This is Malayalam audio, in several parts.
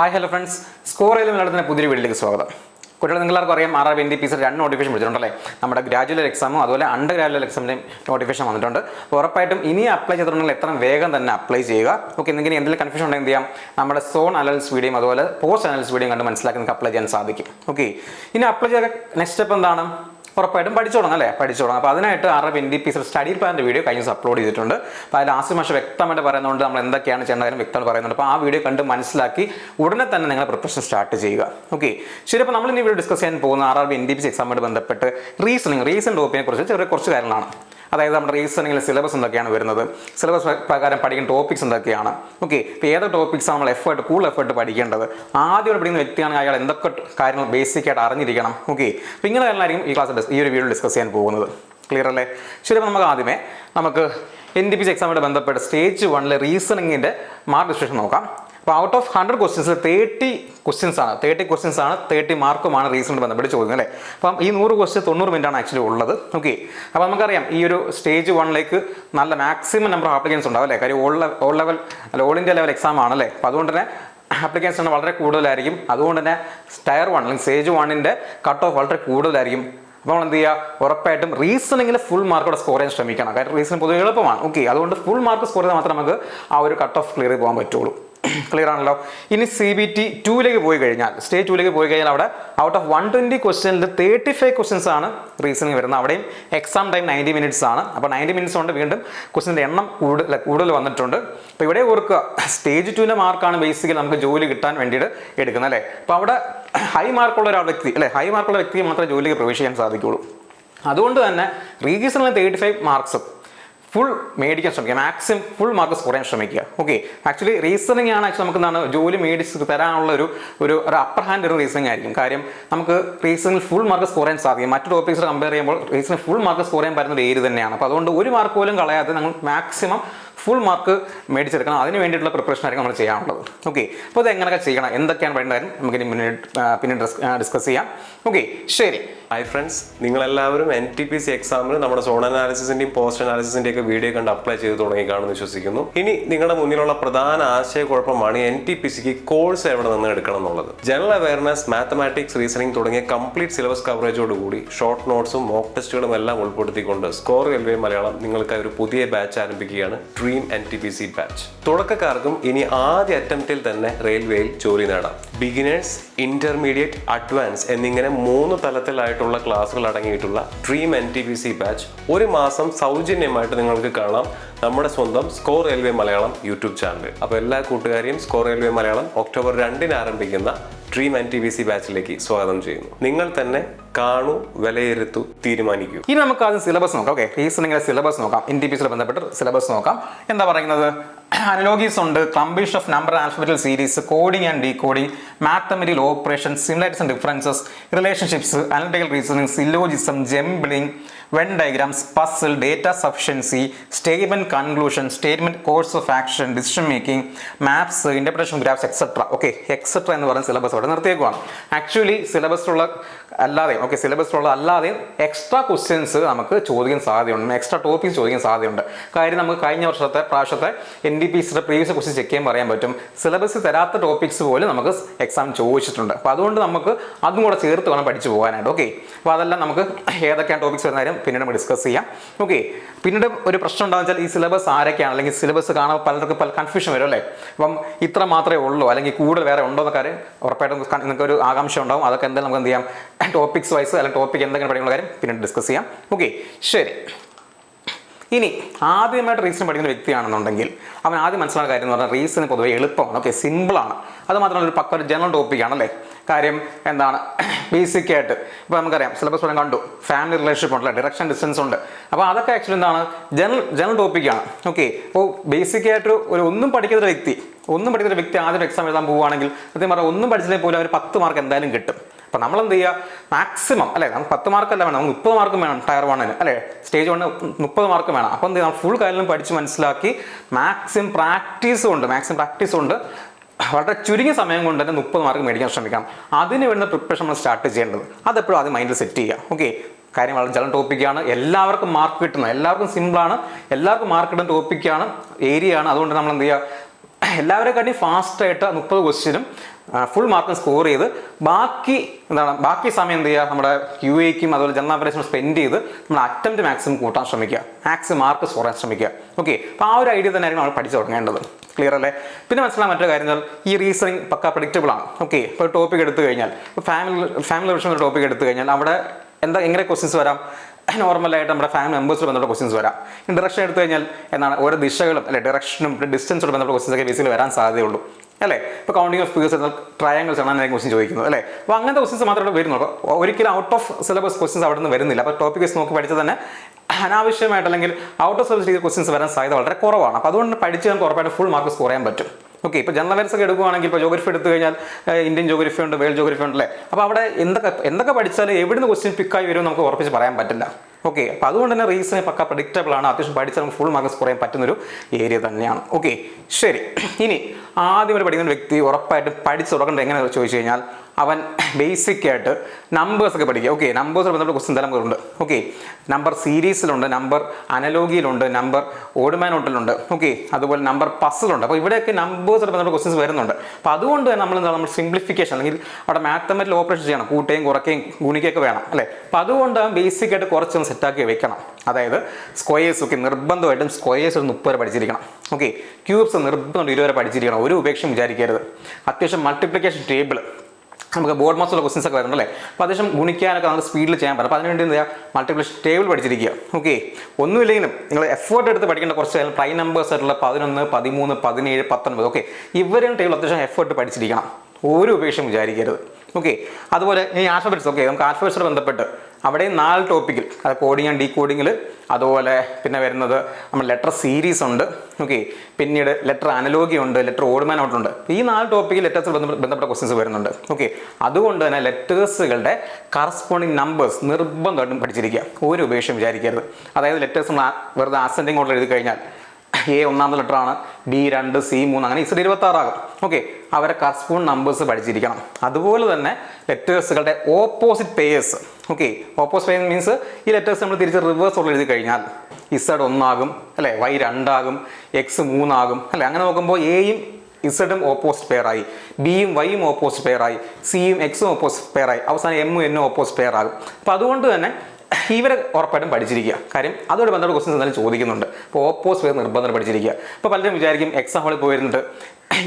ഹായ് ഹലോ ഫ്രണ്ട്സ് സ്കോർ ചെയ്ത് മലയാളത്തിന്റെ പുതിയൊരു വീട്ടിലേക്ക് സ്വാഗതം. കുട്ടികൾ നിങ്ങളാർക്കും അറിയാം R B N D P രണ്ട് നോട്ടിഫിക്കേഷൻ വിളിച്ചിട്ടുണ്ടല്ലേ? നമ്മുടെ ഗ്രാജുവൽ എക്സാമും അതുപോലെ അണ്ടർ ഗ്രാജുവൽ എക്സാമിന്റെയും നോട്ടിഫിക്കേഷൻ വന്നിട്ടുണ്ട്. അപ്പോൾ ഉറപ്പായിട്ടും ഇനി അപ്ലൈ ചെയ്തിട്ടുണ്ടെങ്കിൽ എത്ര വേഗം തന്നെ അപ്ലൈ ചെയ്യുക. ഓക്കെ എന്തെങ്കിലും എന്തെങ്കിലും കൺഫ്യൂഷൻ ഉണ്ടെങ്കിൽ എന്ത് ചെയ്യാം? നമ്മുടെ സോൺ അലൽസ് വീഡിയോയും അതുപോലെ പോസ്റ്റ് അനൽസ് വീഡിയോയും കണ്ട് മനസ്സിലാക്കി നിങ്ങൾക്ക് അപ്ലൈ ചെയ്യാൻ സാധിക്കും. ഓക്കെ ഇനി അപ്ലൈ ചെയ്ത നെക്സ്റ്റ് സ്റ്റെപ്പ് എന്താണ്? ഉറപ്പായിട്ടും പഠിച്ചു തുടങ്ങും അല്ലേ? പഠിച്ചു തുടങ്ങും അപ്പോൾ അതിനായിട്ട് Arab N D P study പ്ലാന്റെ വീഡിയോ കഴിഞ്ഞ ദിവസം അപ്ലോഡ് ചെയ്തിട്ടുണ്ട്. അപ്പോൾ അതിൽ ആസിഫ് മാഷ് വ്യക്തമായിട്ട് പറയുന്നതുകൊണ്ട് നമ്മൾ എന്തൊക്കെയാണ് ചെയ്യേണ്ടത് വ്യക്തമായിട്ട് പറയുന്നുണ്ട്. അപ്പോൾ ആ വീഡിയോ കണ്ട് മനസ്സിലാക്കി ഉടനെ തന്നെ നിങ്ങൾ പ്രിപ്പറേഷൻ സ്റ്റാർട്ട് ചെയ്യുക. ഓക്കെ ശരി അപ്പോൾ നമ്മൾ ഇനി വീഡിയോ ഡിസ്കസ് ചെയ്യാൻ പോകുന്ന R R B N D P C എക്സാമുമായിട്ട് ബന്ധപ്പെട്ട് റീസണിങ് റീസൺ ടോപ്പിനെ കുറിച്ച് ചെറിയ കുറച്ച് കാര്യങ്ങളാണ്. അതായത് നമ്മുടെ റീസണിങ്ങിൽ സിലബസ് എന്തൊക്കെയാണ് വരുന്നത്? സിലബസ് പ്രകാരം പഠിക്കുന്ന ടോപ്പിക്സ് എന്തൊക്കെയാണ്? ഓക്കെ ഇപ്പോൾ ഏത് ടോപ്പിക്സാണ് നമ്മൾ എഫേർട്ട് കൂടുതൽ എഫേർട്ട് പഠിക്കേണ്ടത്? ആദ്യം പഠിക്കുന്ന വ്യക്തിയാണെങ്കിൽ അയാൾ എന്തൊക്കെ കാര്യങ്ങൾ ബേസിക് ആയിട്ട് അറിഞ്ഞിരിക്കണം. ഓക്കെ അപ്പോൾ ഇങ്ങനെ എല്ലാവരും ഈ ക്ലാസ് ഈ ഒരു വീഡിയോ ഡിസ്കസ് ചെയ്യാൻ പോകുന്നത്. ക്ലിയർ അല്ലേ? ശരി അപ്പോൾ നമുക്ക് ആദ്യമേ നമുക്ക് എൻ ഡി പി സി എക്സാമുമായിട്ട് ബന്ധപ്പെട്ട് സ്റ്റേജ് വണ്ണിലെ റീസണിങ്ങിന്റെ മാർക്ക് ഡിസ്ക്രിപ്ഷൻ നോക്കാം. അപ്പോൾ out of hundred questions thirty questions ആണ് തേർട്ടി ക്വസ്റ്റ്യൻസ് ആണ് തേർട്ടി മാർക്കുമാണ് റീസണിൽ ബന്ധപ്പെട്ട് ചോദ്യം അല്ലേ? അപ്പം ഈ നൂറ് ക്വസ്റ്റ്യൻ തൊണ്ണൂറ് മിനിറ്റ് ആണ് ആക്ച്വലി ഉള്ളത്. ഓക്കെ അപ്പോൾ നമുക്കറിയാം ഈ ഒരു സ്റ്റേജ് വണ്ണിലേക്ക് നല്ല മാക്സിമം നമ്പർ ഓഫ് ആപ്ലിക്കൻസ് ഉണ്ടാവും അല്ലേ? കാര്യം ഓൾ ഓൾ ലെവൽ അല്ല ഓൾ ഇന്ത്യ ലെവൽ എക്സാം ആണല്ലേ അപ്പോൾ അതുകൊണ്ട് തന്നെ ആപ്ലിക്കൻസ് തന്നെ വളരെ കൂടുതലായിരിക്കും. അതുകൊണ്ട് തന്നെ ടയർ വൺ അല്ലെങ്കിൽ സ്റ്റേജ് വണ്ണിന്റെ കട്ട് ഓഫ് വളരെ കൂടുതലായിരിക്കും. അപ്പോൾ നമ്മൾ എന്ത് ചെയ്യുക ഉറപ്പായിട്ടും റീസണിങ്ങിൽ ഫുൾ മാർക്കോടെ സ്കോർ ചെയ്യാൻ ശ്രമിക്കണം. കാരണം റീസൺ പൊതുവെ എളുപ്പമാണ്. ഓക്കെ അതുകൊണ്ട് ഫുൾ മാർക്ക് സ്കോർ ചെയ്താൽ മാത്രമേ നമുക്ക് ആ ഒരു കട്ട് ഓഫ് ക്ലിയർ പോകാൻ പറ്റുള്ളൂ. ക്ലിയർ ആണല്ലോ. ഇനി സി ബി ടി ടൂയിലേക്ക് പോയി കഴിഞ്ഞാൽ സ്റ്റേജ് ടൂയിലേക്ക് പോയി കഴിഞ്ഞാൽ അവിടെ ഔട്ട് ഓഫ് വൺ ട്വന്റി ക്വസ്റ്റ്യനിൽ തേർട്ടി ഫൈവ് ക്വസ്റ്റ്യൻസ് ആണ് റീസണിങ് വരുന്നത്. അവിടെയും എക്സാം ടൈം നയന്റി മിനിറ്റ്സ് ആണ്. അപ്പോൾ നയന്റി മിനിറ്റ്സ് കൊണ്ട് വീണ്ടും ക്വസ്റ്റിന്റെ എണ്ണം കൂടുതൽ കൂടുതൽ വന്നിട്ടുണ്ട്. അപ്പോൾ ഇവിടെ ഓർക്കുക സ്റ്റേജ് ടുവിന്റെ മാർക്കാണ് ബേസിക്കലി നമുക്ക് ജോലി കിട്ടാൻ വേണ്ടിയിട്ട് എടുക്കുന്നത് അല്ലേ? അപ്പോൾ അവിടെ ഹൈ മാർക്കുള്ള ഒരു വ്യക്തി അല്ലേ? ഹൈ മാർക്കുള്ള വ്യക്തിയെ മാത്രമേ ജോലിക്ക് പ്രവേശിക്കാൻ സാധിക്കുകയുള്ളൂ. അതുകൊണ്ട് തന്നെ റീജിയണൽ തേർട്ടി ഫൈവ് മാർക്സും ഫുൾ മേടിക്കാൻ ശ്രമിക്കുക. മാക്സിമം ഫുൾ മാർക്ക് സ്കോർ ചെയ്യാൻ ശ്രമിക്കുക. ഓക്കെ ആക്ച്വലി റീസണിങ് ആണ് ആക്ച്വലി നമുക്ക് എന്താണ് ജോലി മേടിച്ച് തരാനുള്ള ഒരു ഒരു അപ്പർ ഹാൻഡ് ഒരു റീസണിങ് ആയിരിക്കും. കാര്യം നമുക്ക് റീസണിൽ ഫുൾ മാർക്ക് സ്കോർ ചെയ്യാൻ സാധിക്കും. മറ്റു ടോപ്പിക്സ് കമ്പയർ ചെയ്യുമ്പോൾ റീസണിൽ ഫുൾ മാർക്ക് സ്കോർ ചെയ്യാൻ പറ്റുന്ന ഒരു ഏരിയ തന്നെയാണ്. അപ്പോൾ അതുകൊണ്ട് ഒരു മാർക്ക് പോലും കളയാതെ നമ്മൾ മാക്സിമം ഫുൾ മാർക്ക് മേടിച്ചെടുക്കണം. അതിന് വേണ്ടിയിട്ടുള്ള പ്രിപ്പറേഷൻ ആയിരിക്കും നമ്മൾ ചെയ്യാനുള്ളത്. ഓക്കെ അപ്പോൾ ഇത് എങ്ങനെയൊക്കെ ചെയ്യണം? എന്തൊക്കെയാണ് വേണ്ട കാര്യം നമുക്ക് ഇനി മുന്നേ പിന്നെ ഡിസ്കസ് ചെയ്യാം. ഓക്കെ ശരി. ഹൈ ഫ്രണ്ട്സ് നിങ്ങളെല്ലാവരും എൻ ടി പി സി എക്സാമിന് നമ്മുടെ സോൺ അനാലിസിന്റെയും പോസ്റ്റ് അനാലിസിന്റെയും ഒക്കെ വീഡിയോ കണ്ട് അപ്ലൈ ചെയ്ത് തുടങ്ങി കാണുമെന്ന് വിശ്വസിക്കുന്നു. ഇനി നിങ്ങളുടെ മുന്നിലുള്ള പ്രധാന ആശയക്കുഴപ്പമാണ് എൻ ടി പി സിക്ക് കോഴ്സ് എവിടെ നിന്ന് എടുക്കണം എന്നുള്ളത്. ജനറൽ അവയർനെസ് മാത്തമാറ്റിക്സ് റീസണിംഗ് തുടങ്ങിയ കംപ്ലീറ്റ് സിലബസ് കവറേജോടുകൂടി ഷോർട്ട് നോട്ട്സും മോക്ക് ടെസ്റ്റുകളും എല്ലാം ഉൾപ്പെടുത്തിക്കൊണ്ട് സ്കോർ റെയിൽവേ മലയാളം നിങ്ങൾക്കായി ഒരു പുതിയ ബാച്ച് ആരംഭിക്കുകയാണ്. Dream N T P C batch തുടക്കക്കാർക്കും ഇനി ആദ്യ അറ്റംപ്റ്റിൽ തന്നെ റെയിൽവേയിൽ ജോലി നേടാം. ബിഗിനേഴ്സ് ഇന്റർമീഡിയറ്റ് അഡ്വാൻസ് എന്നിങ്ങനെ മൂന്ന് തലത്തിലായിട്ടുള്ള ക്ലാസ്സുകൾ അടങ്ങിയിട്ടുള്ള dream N T P C batch ഒരു മാസം സൗജന്യമായിട്ട് നിങ്ങൾക്ക് കാണാം നമ്മുടെ സ്വന്തം score railway Malayalam YouTube channel അപ്പോൾ എല്ലാ കൂട്ടുകാരെയും സ്കോർ റെയിൽവേ മലയാളം ഒക്ടോബർ രണ്ടിന് ആരംഭിക്കുന്ന dream N T B C ബാച്ചിലേക്ക് സ്വാഗതം ചെയ്യുന്നു. നിങ്ങൾ തന്നെ കാണൂ വിലയിരുത്തൂ തീരുമാനിക്കൂ. ഇനി നമുക്ക് ആദ്യം സിലബസ് നോക്കാം ഓക്കെ റീസണിങ്ങിലെ സിലബസ് നോക്കാം. എൻ ടി പി സിയിൽ ബന്ധപ്പെട്ട് സിലബസ് നോക്കാം. എന്താ പറയുന്നത്? അനലോഗീസ് ഉണ്ട് combination of number alphabetical series coding and decoding mathematical operation similarities and differences relationships analytical reasoning syllogism jumbling Venn diagrams puzzle data sufficiency statement conclusion statement course of action decision making maps interpretation graphs etcetera okay etcetera എന്ന് പറയുന്ന സിലബസ് അവിടെ നിർത്തിയേക്കുവാണ്. ആക്ച്വലി സിലബസിലുള്ള അല്ലാതെ ഓക്കെ സിലബസിലുള്ള അല്ലാതെയും എക്സ്ട്രാ ക്വസ്റ്റ്യൻസ് നമുക്ക് ചോദിക്കാൻ സാധ്യതയുണ്ട്. എക്സ്ട്രാ ടോപ്പിക്സ് ചോദിക്കാൻ സാധ്യതയുണ്ട്. കാര്യം നമുക്ക് കഴിഞ്ഞ വർഷത്തെ പ്രാവശ്യത്തെ എൻ ഡി പി സിയുടെ പ്രീവിയസ് ക്വസ്റ്റ്യൻ ചെക്ക് ചെയ്യാൻ പറയാൻ പറ്റും. സിലബസ് തരാത്ത ടോപ്പിക്സ് പോലും നമുക്ക് എക്സാം ചോദിച്ചിട്ടുണ്ട്. അപ്പോൾ അതുകൊണ്ട് നമുക്ക് അതും കൂടെ ചേർത്ത് വേണം പഠിച്ചു പോകാനായിട്ട്. ഓക്കെ അപ്പോൾ അതെല്ലാം നമുക്ക് ഏതൊക്കെയാണ് ടോപ്പിക്സ് വരുന്ന കാര്യം പിന്നീട് നമ്മൾ ഡിസ്കസ് ചെയ്യാം. ഓക്കെ പിന്നീട് ഒരു പ്രശ്നം ഉണ്ടാകുന്ന വെച്ചാൽ ഈ സിലബസ് ആരൊക്കെയാണ്? അല്ലെങ്കിൽ സിലബസ് കാണാൻ പലർക്കും പല കൺഫ്യൂഷൻ വരും അല്ലേ? അപ്പം ഇത്ര മാത്രമേ ഉള്ളൂ. അല്ലെങ്കിൽ കൂടുതൽ വേറെ ഉണ്ടോ എന്നൊക്കെ ഉറപ്പായിട്ടും നിങ്ങൾക്ക് ഒരു ആകാംക്ഷ ഉണ്ടാവും. അതൊക്കെ എന്തായാലും നമുക്ക് എന്ത് ചെയ്യാം? ടോപ്പിക്സ് വൈസ് അല്ലെങ്കിൽ ടോപ്പിക് എന്തെങ്കിലും പഠിക്കുന്ന കാര്യം പിന്നീട് ഡിസ്കസ് ചെയ്യാം. ഓക്കെ ശരി. ഇനി ആദ്യമായിട്ട് റീസൺ പഠിക്കുന്ന വ്യക്തിയാണെന്നുണ്ടെങ്കിൽ അവൻ ആദ്യം മനസ്സിലാക്കുന്ന കാര്യം എന്ന് പറഞ്ഞാൽ റീസൺ പൊതുവെ എളുപ്പമാണ്. ഓക്കെ സിമ്പിളാണ് അത് മാത്രമല്ല ഒരു പക്ക ഒരു ജനറൽ ടോപ്പിക്കാണല്ലേ കാര്യം എന്താണ്? ബേസിക് ആയിട്ട്. ഇപ്പോൾ നമുക്കറിയാം സിലബസ് പറയാൻ കണ്ടു. ഫാമിലി റിലേഷൻഷിപ്പ് ഉണ്ടല്ലോ? ഡിറക്ഷൻ ഡിസ്റ്റൻസ് ഉണ്ട്. അപ്പോൾ അതൊക്കെ ആക്ച്വലി എന്താണ്? ജനറൽ ജനറൽ ടോപ്പിക്കാണ് ഓക്കെ അപ്പോൾ ബേസിക് ആയിട്ട് ഒരു ഒന്നും പഠിക്കുന്ന വ്യക്തി ഒന്നും പഠിക്കുന്ന വ്യക്തി ആദ്യം എക്സാം എഴുതാൻ പോവുകയാണെങ്കിൽ സത്യം പറഞ്ഞാൽ ഒന്നും പഠിച്ചില്ലെങ്കിൽ പോലും അവർ പത്ത് മാർക്ക് എന്തായാലും കിട്ടും. അപ്പം നമ്മൾ എന്ത് ചെയ്യുക മാക്സിമം അല്ലേ? നമുക്ക് പത്ത് മാർക്കല്ല വേണം? നമുക്ക് മുപ്പത് മാർക്കും വേണം ടയർ വണ്ണിന് അല്ലേ? സ്റ്റേജ് വണ്ണ് മുപ്പത് മാർക്ക് വേണം. അപ്പോൾ എന്ത് ചെയ്യാം? ഫുൾ കാര്യം പഠിച്ച് മനസ്സിലാക്കി മാക്സിമം പ്രാക്ടീസ് കൊണ്ട് മാക്സിമം പ്രാക്ടീസ് കൊണ്ട് വളരെ ചുരുങ്ങിയ സമയം കൊണ്ട് തന്നെ മുപ്പത് മാർക്ക് മേടിക്കാൻ ശ്രമിക്കാം. അതിന് വേണ്ട പ്രിപ്പറേഷൻ നമ്മൾ സ്റ്റാർട്ട് ചെയ്യേണ്ടത്. അതെപ്പോഴും ആദ്യം മൈൻഡിൽ സെറ്റ് ചെയ്യുക. ഓക്കെ കാര്യം വളരെ ജലം ടോപ്പിക്കാണ് എല്ലാവർക്കും മാർക്ക് കിട്ടുന്ന എല്ലാവർക്കും സിമ്പിളാണ് എല്ലാവർക്കും മാർക്ക് കിട്ടുന്ന ടോപ്പിക്കാണ് ഏരിയ ആണ്. അതുകൊണ്ട് നമ്മൾ എന്ത് ചെയ്യുക? എല്ലാവരെക്കാട്ടി ഫാസ്റ്റായിട്ട് മുപ്പത് ക്വസ്റ്റ്യനും ഫുൾ മാർക്കും സ്കോർ ചെയ്ത് ബാക്കി എന്താണ് ബാക്കി സമയം എന്ത് ചെയ്യുക? നമ്മുടെ ക്യു എക്കും അതുപോലെ ജനറൽ ഓപ്പറേഷനും സ്പെൻഡ് ചെയ്ത് നമ്മൾ അറ്റംപ്റ്റ് മാക്സിമം കൂട്ടാൻ ശ്രമിക്കുക. മാക്സിമം മാർക്ക് സ്കോർ ചെയ്യാൻ ശ്രമിക്കുക. ഓക്കെ അപ്പോൾ ആ ഒരു ഐഡിയ തന്നെയായിരുന്നു നമ്മൾ പഠിച്ചു തുടങ്ങേണ്ടത്. ക്ലിയർ അല്ലേ? പിന്നെ മനസ്സിലാക്കാൻ മറ്റൊരു കാര്യം ഈ റീസണിങ് പക്ക പ്രഡിക്റ്റബിൾ ആണ്. ഓക്കെ ഇപ്പോൾ ടോപ്പിക് എടുത്തു കഴിഞ്ഞാൽ ഫാമിലി ഫാമിലി റിലേഷൻ ഒരു ടോപ്പിക് എടുത്തു കഴിഞ്ഞാൽ അവിടെ എന്താ എങ്ങനെ ക്വസ്റ്റ്യൻസ് വരാം? നോർമലായിട്ട് നമ്മുടെ ഫാമിലി മെമ്പേഴ്സിൽ ബന്ധപ്പെട്ട ക്വസ്റ്റ്യൻസ് വരാം. ഡയറക്ഷൻ എടുത്തു കഴിഞ്ഞാൽ എന്താണ് ഓരോ ദിശകളും അല്ലെ ഡയറക്ഷനും ഡിസ്റ്റൻസോട് ബന്ധപ്പെട്ട ക്വസ്റ്റ്യൻസ് ഒക്കെ ബേസിൽ വരാൻ സാധ്യതയുള്ളൂ. അല്ലേ? ഇപ്പോൾ കൗണ്ടിങ് ഓഫ് ഫിഗേഴ്സ് എന്നാൽ ട്രയാങ്കിൾസ് ആണ് അങ്ങനെ ക്വസ്റ്റ്യൻ ചോദിക്കുന്നത് അല്ലേ? അപ്പോൾ അങ്ങനത്തെ ക്വസ്റ്റ്യൻസ് മാത്രമേ വരുന്നുള്ളൂ. ഒരിക്കലും ഔട്ട് ഓഫ് സിലബസ് ക്വസ്റ്റ്യൻസ് അവിടെ നിന്ന് വരുന്നില്ല. അപ്പോൾ ടോപ്പിക് വെച്ച് നോക്കി പഠിച്ചാൽ തന്നെ അനാവശ്യമായിട്ട് അല്ലെങ്കിൽ ഔട്ട് ഓഫ് സിലബസ് രീതിയിൽ ക്വസ്റ്റ്യൻസ് വരാൻ സാധ്യത വളരെ കുറവാണ്. അപ്പോൾ അതുകൊണ്ട് പഠിച്ച് നമുക്ക് ഉറപ്പായിട്ട് ഫുൾ മാർക്ക് സ്കോർ ചെയ്യാൻ പറ്റും. ഓക്കെ ഇപ്പോൾ ജനറൽ അവയർസ് ഒക്കെ എടുക്കുകയാണെങ്കിൽ ഇപ്പോൾ ജോഗ്രഫി എടുത്തു കഴിഞ്ഞാൽ ഇന്ത്യൻ ജോഗ്രഫി ഉണ്ട് വേൾഡ് ജോഗ്രഫി ഉണ്ട് അല്ലേ? അപ്പോൾ അവിടെ എന്തൊക്കെ എന്തൊക്കെ പഠിച്ചാലും എവിടുന്ന് ക്വസ്റ്റ്യൻ പിക്കായി വരും നമുക്ക് ഉറപ്പിച്ച് പറയാൻ പറ്റില്ല. ഓക്കെ അപ്പോൾ അതുകൊണ്ട് തന്നെ റീസൺ പക്ക പ്രഡിക്റ്റബിൾ ആണ്. അത്യാവശ്യം പഠിച്ചാൽ നമുക്ക് ഫുൾ മാർക്സ് കുറയാൻ പറ്റുന്ന പറ്റുന്നൊരു ഏരിയ തന്നെയാണ്. ഓക്കെ ശരി. ഇനി ആദ്യം ഒരു പഠിക്കുന്ന വ്യക്തി ഉറപ്പായിട്ടും പഠിച്ചു തുടങ്ങേണ്ടത് എങ്ങനെയാണെന്ന് ചോദിച്ചു കഴിഞ്ഞാൽ അവൻ ബേസിക് ആയിട്ട് നമ്പേഴ്സ് ഒക്കെ പഠിക്കുക. ഓക്കെ നമ്പേഴ്സ് ബന്ധപ്പെട്ട ക്വസ്റ്റ്യൻ തലം ഉണ്ട്. ഓക്കെ നമ്പർ സീരീസിലുണ്ട് നമ്പർ അനലോഗിയിലുണ്ട് നമ്പർ ഓടുമാനോട്ടിലുണ്ട് ഓക്കെ അതുപോലെ നമ്പർ പസിലുണ്ട് അപ്പോൾ ഇവിടെയൊക്കെ നമ്പേഴ്സ് ബന്ധപ്പെട്ട ക്വസ്റ്റ്യൻസ് വരുന്നുണ്ട്. അപ്പോൾ അതുകൊണ്ട് തന്നെ നമ്മൾ എന്താ നമ്മൾ സിംപ്ലിഫിക്കേഷൻ അല്ലെങ്കിൽ അവിടെ മാത്തമാറ്റിക്കൽ ഓപ്പറേഷൻ ചെയ്യണം. കൂട്ടുകയും കുറയ്ക്കുകയും ഗുണിക്കുകയൊക്കെ വേണം അല്ലേ? അപ്പോൾ അതുകൊണ്ട് ബേസിക് ആയിട്ട് കുറച്ചൊന്ന് സെറ്റാക്കി വെക്കണം. അതായത് സ്ക്വയേഴ്സ് ഒക്കെ നിർബന്ധമായിട്ടും സ്ക്വയേഴ്സ് ഒരു മുപ്പത് വരെ പഠിച്ചിരിക്കണം. ഓക്കെ ക്യൂബ്സ് നിർബന്ധം ഇരുപത് വരെ പഠിച്ചിരിക്കണം. ഒരു ഉപേക്ഷയും വിചാരിക്കരുത്. അത്യാവശ്യം മൾട്ടിപ്ലിക്കേഷൻ ടേബിൾ നമുക്ക് ബോർഡ് മാസമുള്ള ക്വസ്റ്റൻസ് ഒക്കെ വരുന്നുണ്ടല്ലേ? അപ്പോൾ അത്യാവശ്യം ഗുണിക്കാനൊക്കെ നമുക്ക് സ്പീഡിൽ ചെയ്യാൻ പറ്റും. അപ്പോൾ അതിനുവേണ്ടി എന്താ മൾട്ടിപ്ലിക്കേഷൻ ടേബിൾ പഠിച്ചിരിക്കുക. ഓക്കെ ഒന്നുമില്ലെങ്കിലും നിങ്ങൾ എഫേർട്ട് എടുത്ത് പഠിക്കേണ്ട കുറച്ച് പ്രൈം നമ്പേഴ്സ് ആയിട്ടുള്ള പതിനൊന്ന് പതിമൂന്ന് പതിനേഴ് പത്തൊൻപത്. ഓക്കെ ഇവരും ടേബിൾ അത്യാവശ്യം എഫേർട്ട് പഠിച്ചിരിക്കണം. ഒരു ഉപേക്ഷയും വിചാരിക്കരുത്. ഓക്കെ അതുപോലെ ഈ ആൽഫബറ്റ്സ് ഓക്കെ നമുക്ക് ആൽഫബറ്റ്സിൽ ബന്ധപ്പെട്ട് അവിടെ നാല് ടോപ്പിക്കിൽ അത് കോഡിങ് ആൻഡ് ഡീ കോഡിങ്ങിൽ അതുപോലെ പിന്നെ വരുന്നത് നമ്മൾ ലെറ്റർ സീരീസ് ഉണ്ട് ഓക്കെ പിന്നീട് ലെറ്റർ അനലോഗി ഉണ്ട് ലെറ്റർ ഓടുമാൻ ഔട്ടുണ്ട് ഈ നാല് ടോപ്പിക്കിൽ ലെറ്റേഴ്സ് ബന്ധപ്പെട്ട ക്വസ്റ്റ്യൻസ് വരുന്നുണ്ട് ഓക്കെ അതുകൊണ്ട് തന്നെ ലെറ്റേഴ്സുകളുടെ കറസ്പോണ്ടിങ് നമ്പേഴ്സ് നിർബന്ധമായിട്ടും പഠിച്ചിരിക്കുക. ഒരു ഉപേക്ഷയും വിചാരിക്കരുത്. അതായത് ലെറ്റേഴ്സ് നമ്മൾ വെറുതെ ആസെൻഡിങ് ഓർഡർ എഴുതി കഴിഞ്ഞാൽ എ ഒന്നാമത്തെ ലെറ്റർ ആണ്. ബി രണ്ട് സി മൂന്ന് അങ്ങനെ ഇസഡ് ഇരുപത്തി ആറാകും ഓക്കെ അവരെ കറസ്പോണ്ട് നമ്പേഴ്സ് പഠിച്ചിരിക്കണം. അതുപോലെ തന്നെ ലെറ്റേഴ്സുകളുടെ opposite pairs okay opposite pair means ഈ ലെറ്റേഴ്സ് നമ്മൾ തിരിച്ച് റിവേഴ്സ് ഉള്ള എഴുതി കഴിഞ്ഞാൽ ഇസഡ് ഒന്നാകും അല്ലേ? വൈ രണ്ടാകും എക്സ് മൂന്നാകും അല്ലേ? അങ്ങനെ നോക്കുമ്പോൾ എയും ഇസഡും ഓപ്പോസിറ്റ് പെയറായി ബിയും വൈയും ഓപ്പോസിറ്റ് പെയറായി സിയും എക്സും ഓപ്പോസിറ്റ് പെയറായി അവസാനം എമ്മും എന്നും ഓപ്പോസിറ്റ് പെയറാകും അപ്പോൾ അതുകൊണ്ട് തന്നെ ഇവരെ ഉറപ്പായിട്ടും പഠിച്ചിരിക്കുക. കാര്യം അതോട് ബന്ധപ്പെട്ട ക്വസ്റ്റ്യൻസ് എന്തായാലും ചോദിക്കുന്നുണ്ട്. അപ്പോൾ ഓപ്പോസ് വരെ നിർബന്ധം പഠിച്ചിരിക്കുക. ഇപ്പോൾ പലരും വിചാരിക്കും എക്സാം ഹോളിൽ പോയിരുന്നിട്ട്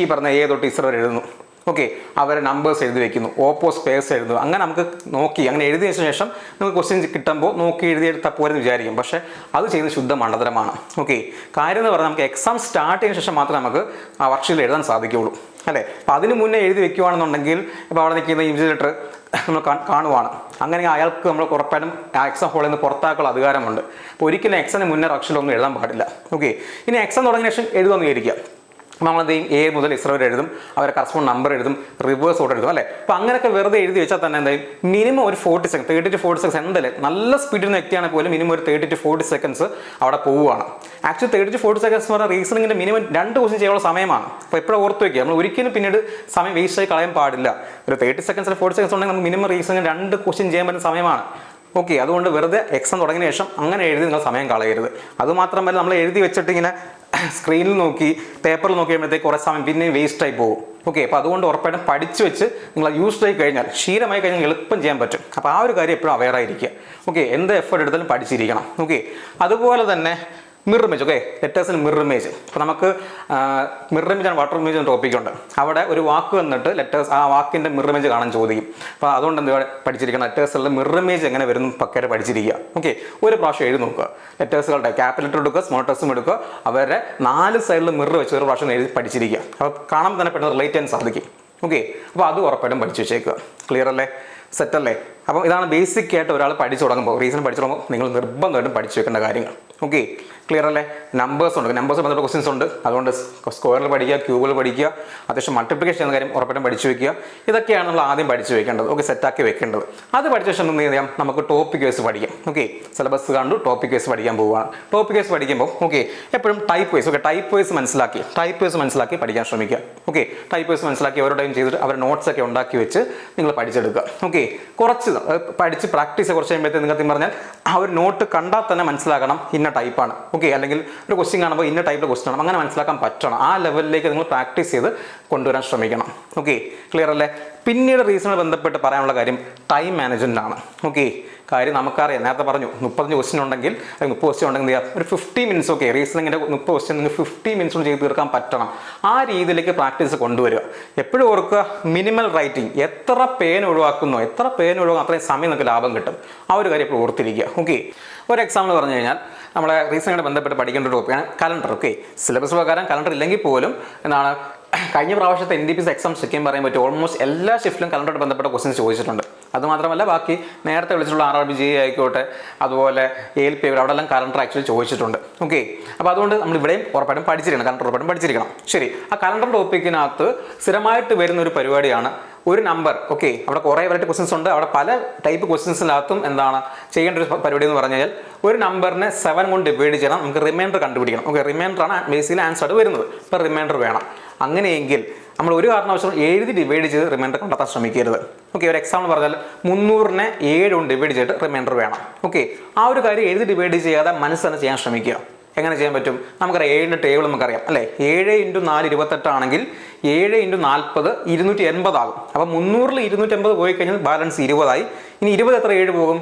ഈ പറഞ്ഞ ഏ തൊട്ട് ഇസ്രോ എഴുതുന്നു. ഓക്കെ അവരെ നമ്പേഴ്സ് എഴുതി വെക്കുന്നു. ഓപ്പോസ് പേഴ്സ് എഴുതുന്നു. അങ്ങനെ നമുക്ക് നോക്കി അങ്ങനെ എഴുതിയ ശേഷം നമുക്ക് ക്വസ്റ്റ്യൻ കിട്ടുമ്പോൾ നോക്കി എഴുതിയെടുത്താൽ പോരെന്ന് വിചാരിക്കും. പക്ഷേ അത് ചെയ്യുന്ന ശുദ്ധ മണ്ഡലമാണ് ഓക്കെ കാര്യം എന്ന് പറഞ്ഞാൽ നമുക്ക് എക്സാം സ്റ്റാർട്ട് ചെയ്യുന്ന ശേഷം മാത്രമേ നമുക്ക് ആ വർക്ക്ഷീറ്റിൽ എഴുതാൻ സാധിക്കുകയുള്ളൂ. അല്ലേ? അപ്പോൾ അതിന് മുന്നേ എഴുതി വെക്കുകയാണെന്നുണ്ടെങ്കിൽ ഇപ്പോൾ അവിടെ നിൽക്കുന്ന ഇൻവിജിലേറ്റർ നമ്മൾ കാണുവാണ്. അങ്ങനെ അയാൾക്ക് നമ്മൾ ഉറപ്പായിട്ടും എക്സ് ഹോളിൽ നിന്ന് പുറത്താക്കുള്ള അധികാരമുണ്ട്. അപ്പോൾ ഒരിക്കലും എക്സിന് മുന്നേ അക്ഷരമൊന്നും എഴുതാൻ പാടില്ല. ഓക്കെ ഇനി എക്സാം തുടങ്ങിയ ശേഷം എഴുതുമെന്ന് വിചാരിക്കുക. നമ്മളെന്ത് ചെയ്യും? എ മുതൽ ഇസ്രോ വരെ എഴുതും. അവരെ കറസ്പോണ്ട് നമ്പർ എഴുതും. റിവേഴ്സ് ഓർഡർ എഴുതും. അല്ലേ? അപ്പോൾ അങ്ങനെയൊക്കെ വെറുതെ എഴുതി വെച്ചാൽ തന്നെ എന്തായാലും മിനിമം ഒരു forty second thirty to forty seconds എന്തായാലും നല്ല സ്പീഡിൽ നിന്ന് വ്യക്തിയാണെങ്കിൽ പോലും മിനിമം ഒരു തേർട്ടി ടു ഫോർട്ടി സെക്കൻഡ്സ് അവിടെ പോവുകയാണ്. Actually thirty to forty seconds എന്ന് പറഞ്ഞാൽ റീസണിങ്ങിന്റെ മിനിമം രണ്ട് ക്വസ്റ്റ്യൻ ചെയ്യാനുള്ള സമയമാണ്. അപ്പോൾ എപ്പോഴും ഓർത്ത് വയ്ക്കുക നമ്മൾ ഒരിക്കലും പിന്നീട് സമയം വേസ്റ്റ് ആയി കളയാൻ പാടില്ല. ഒരു തേർട്ടി സെക്കൻഡ്സ് ഫോർട്ടി സെക്കൻഡ്സ് ഉണ്ടെങ്കിൽ നമുക്ക് മിനിമം റീസണിങ് രണ്ട് ക്വസ്റ്റ്യൻ ചെയ്യാൻ പറ്റുന്ന സമയമാണ്. ഓക്കെ അതുകൊണ്ട് വെറുതെ എക്സാം തുടങ്ങിയ ശേഷം അങ്ങനെ എഴുതി നിങ്ങൾ സമയം കളയരുത്. അതുമാത്രമല്ല നമ്മൾ എഴുതി വെച്ചിട്ട് ഇങ്ങനെ സ്ക്രീനിൽ നോക്കി പേപ്പറിൽ നോക്കി കഴിയുമ്പോഴത്തേക്ക് കുറേ സമയം പിന്നെ വേസ്റ്റ് ആയി പോകും. ഓക്കെ അപ്പോൾ അതുകൊണ്ട് ഉറപ്പായിട്ടും പഠിച്ചു വെച്ച് നിങ്ങൾ യൂസ് ആയി കഴിഞ്ഞാൽ ക്ഷീരമായി കഴിഞ്ഞാൽ എളുപ്പം ചെയ്യാൻ പറ്റും. അപ്പോൾ ആ ഒരു കാര്യം എപ്പോഴും അവെയർ ആയിരിക്കുക. ഓക്കെ എന്ത് എഫേർട്ട് എടുത്താലും പഠിച്ചിരിക്കണം. ഓക്കെ അതുപോലെ തന്നെ മിറർ ഇമേജ് ഓക്കെ ലെറ്റേഴ്സിന് മിറർ ഇമേജ്. അപ്പോൾ നമുക്ക് മിറർ ഇമേജ് ആണ് വാട്ടർ ഇമേജ് ടോപ്പിക് ഉണ്ട്. അവിടെ ഒരു വാക്ക് വന്നിട്ട് ലെറ്റേഴ്സ് ആ വാക്കിന്റെ മിറർ ഇമേജ് കാണാൻ ചോദിക്കും. അപ്പോൾ അതുകൊണ്ട് എന്താ പഠിച്ചിരിക്കണം ലെറ്റേഴ്സുള്ള മിറർ ഇമേജ് എങ്ങനെ വരുന്നു പക്കയായിട്ട് പഠിച്ചിരിക്കുക. ഓക്കെ ഒരു പ്രാവശ്യം എഴുതി നോക്കുക. ലെറ്റേഴ്സുകളുടെ ക്യാപിറ്റൽ ലെറ്റർ എടുക്കുക സ്മോൾ ലെറ്റേഴ്സും എടുക്കുക. അവരുടെ നാല് സൈഡിൽ മിറർ വെച്ച് ഒരു പ്രാവശ്യം എഴുതി പഠിച്ചിരിക്കുക. അപ്പോൾ കാണാൻ തന്നെ പെട്ടെന്ന് റിലേറ്റ് ചെയ്യാൻ സാധിക്കും. ഓക്കെ അപ്പോൾ അത് ഉറപ്പായിട്ടും പഠിച്ചു വെച്ചേക്കുക. ക്ലിയർ അല്ലേ? സെറ്റ് അല്ലേ? അപ്പോൾ ഇതാണ് ബേസിക് ആയിട്ട് ഒരാൾ പഠിച്ചു തുടങ്ങുമ്പോൾ റീസൺ പഠിച്ചു തുടങ്ങുമ്പോൾ നിങ്ങൾ നിർബന്ധമായിട്ടും പഠിച്ചു വെക്കേണ്ട കാര്യങ്ങൾ. ഓക്കെ ക്ലിയർ അല്ലേ? നമ്പേഴ്സ് ഉണ്ട്. നമ്പേഴ്സ് ബന്ധപ്പെട്ട ക്വസ്റ്റ്യൻസ് ഉണ്ട്. അതുകൊണ്ട് സ്ക്വയറിൽ പഠിക്കുക ക്യൂബിൽ പഠിക്കുക അത്യാവശ്യം മൾട്ടിപ്ലിക്കേഷൻ എന്ന കാര്യം ഉറപ്പായിട്ടും പഠിച്ചു വെക്കുക. ഇതൊക്കെയാണ് നമ്മൾ ആദ്യം പഠിച്ചു വെക്കേണ്ടത്. ഓക്കെ സെറ്റാക്കി വെക്കേണ്ടത്. അത് പഠിച്ച ശേഷം എന്ത് ചെയ്യാം? നമുക്ക് ടോപ്പിക് വൈസ് പഠിക്കാം. ഓക്കെ സിലബസ് കണ്ടു ടോപ്പിക് വൈസ് പഠിക്കാൻ പോവുകയാണ്. ടോപ്പിക് വൈസ് പഠിക്കുമ്പോൾ ഓക്കെ എപ്പോഴും type wise okay type wise മനസ്സിലാക്കി ടൈപ്പ് വൈസ് മനസ്സിലാക്കി പഠിക്കാൻ ശ്രമിക്കുക. ഓക്കെ ടൈപ്പ് വൈസ് മനസ്സിലാക്കി ഓരോ ടൈം ചെയ്തിട്ട് അവരുടെ നോട്ട്സ് ഒക്കെ ഉണ്ടാക്കി വെച്ച് നിങ്ങൾ പഠിച്ചെടുക്കുക. ഓക്കെ കുറച്ച് പഠിച്ച് പ്രാക്ടീസ് കുറച്ച് കഴിയുമ്പോഴത്തേക്ക് നിങ്ങൾ പറഞ്ഞാൽ ആ ഒരു നോട്ട് കണ്ടാൽ തന്നെ മനസ്സിലാക്കണം ഇന്ന ടൈപ്പാണ് ഓക്കെ അല്ലെങ്കിൽ ഒരു ക്വസ്റ്റ്യൻ കാണുമ്പോൾ ഇന്ന ടൈപ്പിലെ ക്വസ്റ്റ്യൻ ആണ്. അങ്ങനെ മനസ്സിലാക്കാൻ പറ്റണം. ആ ലെവലിലേക്ക് നിങ്ങൾ പ്രാക്ടീസ് ചെയ്ത് കൊണ്ടുവരാൻ ശ്രമിക്കണം. ഓക്കെ ക്ലിയർ അല്ലേ? പിന്നീട് റീസണുമായി ബന്ധപ്പെട്ട് പറയാനുള്ള കാര്യം ടൈം മാനേജ്മെന്റ് ആണ്. ഓക്കെ കാര്യം നമുക്കറിയാം. നേരത്തെ പറഞ്ഞു മുപ്പത്തഞ്ച് ക്വസ്റ്റ്യൻ ഉണ്ടെങ്കിൽ അല്ലെങ്കിൽ മുപ്പത് ക്വസ്റ്റ്യൻ ഉണ്ടെങ്കിൽ ഒരു ഫിഫ്റ്റി മിനിറ്റ്സ് ഓക്കെ റീസണിങ്ങിന്റെ മുപ്പത് ക്വസ്റ്റ്യൻ നിങ്ങൾ ഫിഫ്റ്റി മിനിറ്റ്സ് കൊണ്ട് ചെയ്ത് തീർക്കാൻ പറ്റണം. ആ രീതിയിലേക്ക് പ്രാക്ടീസ് കൊണ്ടുവരിക. എപ്പോഴും ഓർക്കുക മിനിമൽ റൈറ്റിംഗ് എത്ര പേൻ ഒഴിവാക്കുന്നോ എത്ര പേൻ ഒഴിവാക്കുന്നു അത്രയും സമയം നിങ്ങൾക്ക് ലാഭം കിട്ടും. ആ ഒരു കാര്യം എപ്പോഴും ഓർത്തിരിക്കുക. ഓക്കെ ഒരു എക്സാമ്പിൾ പറഞ്ഞു കഴിഞ്ഞാൽ നമ്മളെ റീസണിങ്ങോട് ബന്ധപ്പെട്ട് പഠിക്കേണ്ട ഒരു ടോപ്പിക്കാണ് കലണ്ടർ ഓക്കെ സിലബസ് പ്രകാരം കലണ്ടർ ഇല്ലെങ്കിൽ പോലും എന്താണ് കഴിഞ്ഞ പ്രാവശ്യത്തെ എൻ ഡി പി എക്സാം ശരിക്കും പറയാൻ പറ്റും ഓൾമോസ്റ്റ് എല്ലാ ഷിഫ്റ്റിലും കലണ്ടറോട് ബന്ധപ്പെട്ട ക്വസ്റ്റ്യൻസ് ചോദിച്ചിട്ടുണ്ട്. അതുമാത്രമല്ല ബാക്കി നേരത്തെ വിളിച്ചിട്ടുള്ള ആർ ആർ ബി ജി ആയിക്കോട്ടെ അതുപോലെ എൽ പി അവിടെ എല്ലാം കലണ്ടർ ആക്ച്വലി ചോദിച്ചിട്ടുണ്ട്. ഓക്കെ അപ്പോൾ അതുകൊണ്ട് നമ്മൾ ഇവിടെയും ഉറപ്പായിട്ടും പഠിച്ചിരിക്കണം കലണ്ടർ ഉറപ്പായിട്ടും പഠിച്ചിരിക്കണം. ശരി. ആ കലണ്ടർ ടോപ്പിക്കിനകത്ത് സ്ഥിരമായിട്ട് വരുന്ന ഒരു പരിപാടിയാണ് ഒരു നമ്പർ ഓക്കെ അവിടെ കുറേ വെറൈറ്റി ക്വസ്റ്റ്യൻസ് ഉണ്ട്. അവിടെ പല ടൈപ്പ് ക്വസ്റ്റ്യൻസിനകത്തും എന്താണ് ചെയ്യേണ്ട ഒരു പരിപാടി എന്ന് പറഞ്ഞു കഴിഞ്ഞാൽ ഒരു നമ്പറിനെ സെവൻ കൊണ്ട് ഡിവൈഡ് ചെയ്യണം. നമുക്ക് റിമൈൻഡർ കണ്ടുപിടിക്കണം. ഓക്കെ റിമൈൻഡർ ആണ് ബേസിക്കലി ആൻസർ വരുന്നത്. അപ്പോൾ റിമൈൻഡർ വേണം. അങ്ങനെയെങ്കിൽ നമ്മൾ ഒരു കാരണവശാലും എഴുതി ഡിവൈഡ് ചെയ്ത് റിമൈൻഡർ കണ്ടെത്താൻ ശ്രമിക്കരുത്. ഓക്കെ ഒരു എക്സാമ്പിൾ പറഞ്ഞാൽ മുന്നൂറിനെ ഏഴ് കൊണ്ട് ഡിവൈഡ് ചെയ്തിട്ട് റിമൈൻഡർ വേണം. ഓക്കെ ആ ഒരു കാര്യം എഴുതി ഡിവൈഡ് ചെയ്യാതെ മനസ്സ് തന്നെ ചെയ്യാൻ ശ്രമിക്കുക. എങ്ങനെ ചെയ്യാൻ പറ്റും? നമുക്കറിയാം ഏഴിന്റെ ടേബിൾ നമുക്കറിയാം അല്ലേ? ഏഴ് ഇന്റു നാല് ഇരുപത്തെട്ടാണെങ്കിൽ ഏഴ് ഇന്റു നാൽപ്പത് ഇരുന്നൂറ്റി എൺപതാകും അപ്പോൾ മുന്നൂറിൽ ഇരുന്നൂറ്റി എൺപത് പോയി കഴിഞ്ഞാൽ ബാലൻസ് ഇരുപതായി ഇനി ഇരുപത് എത്ര ഏഴ് പോകും?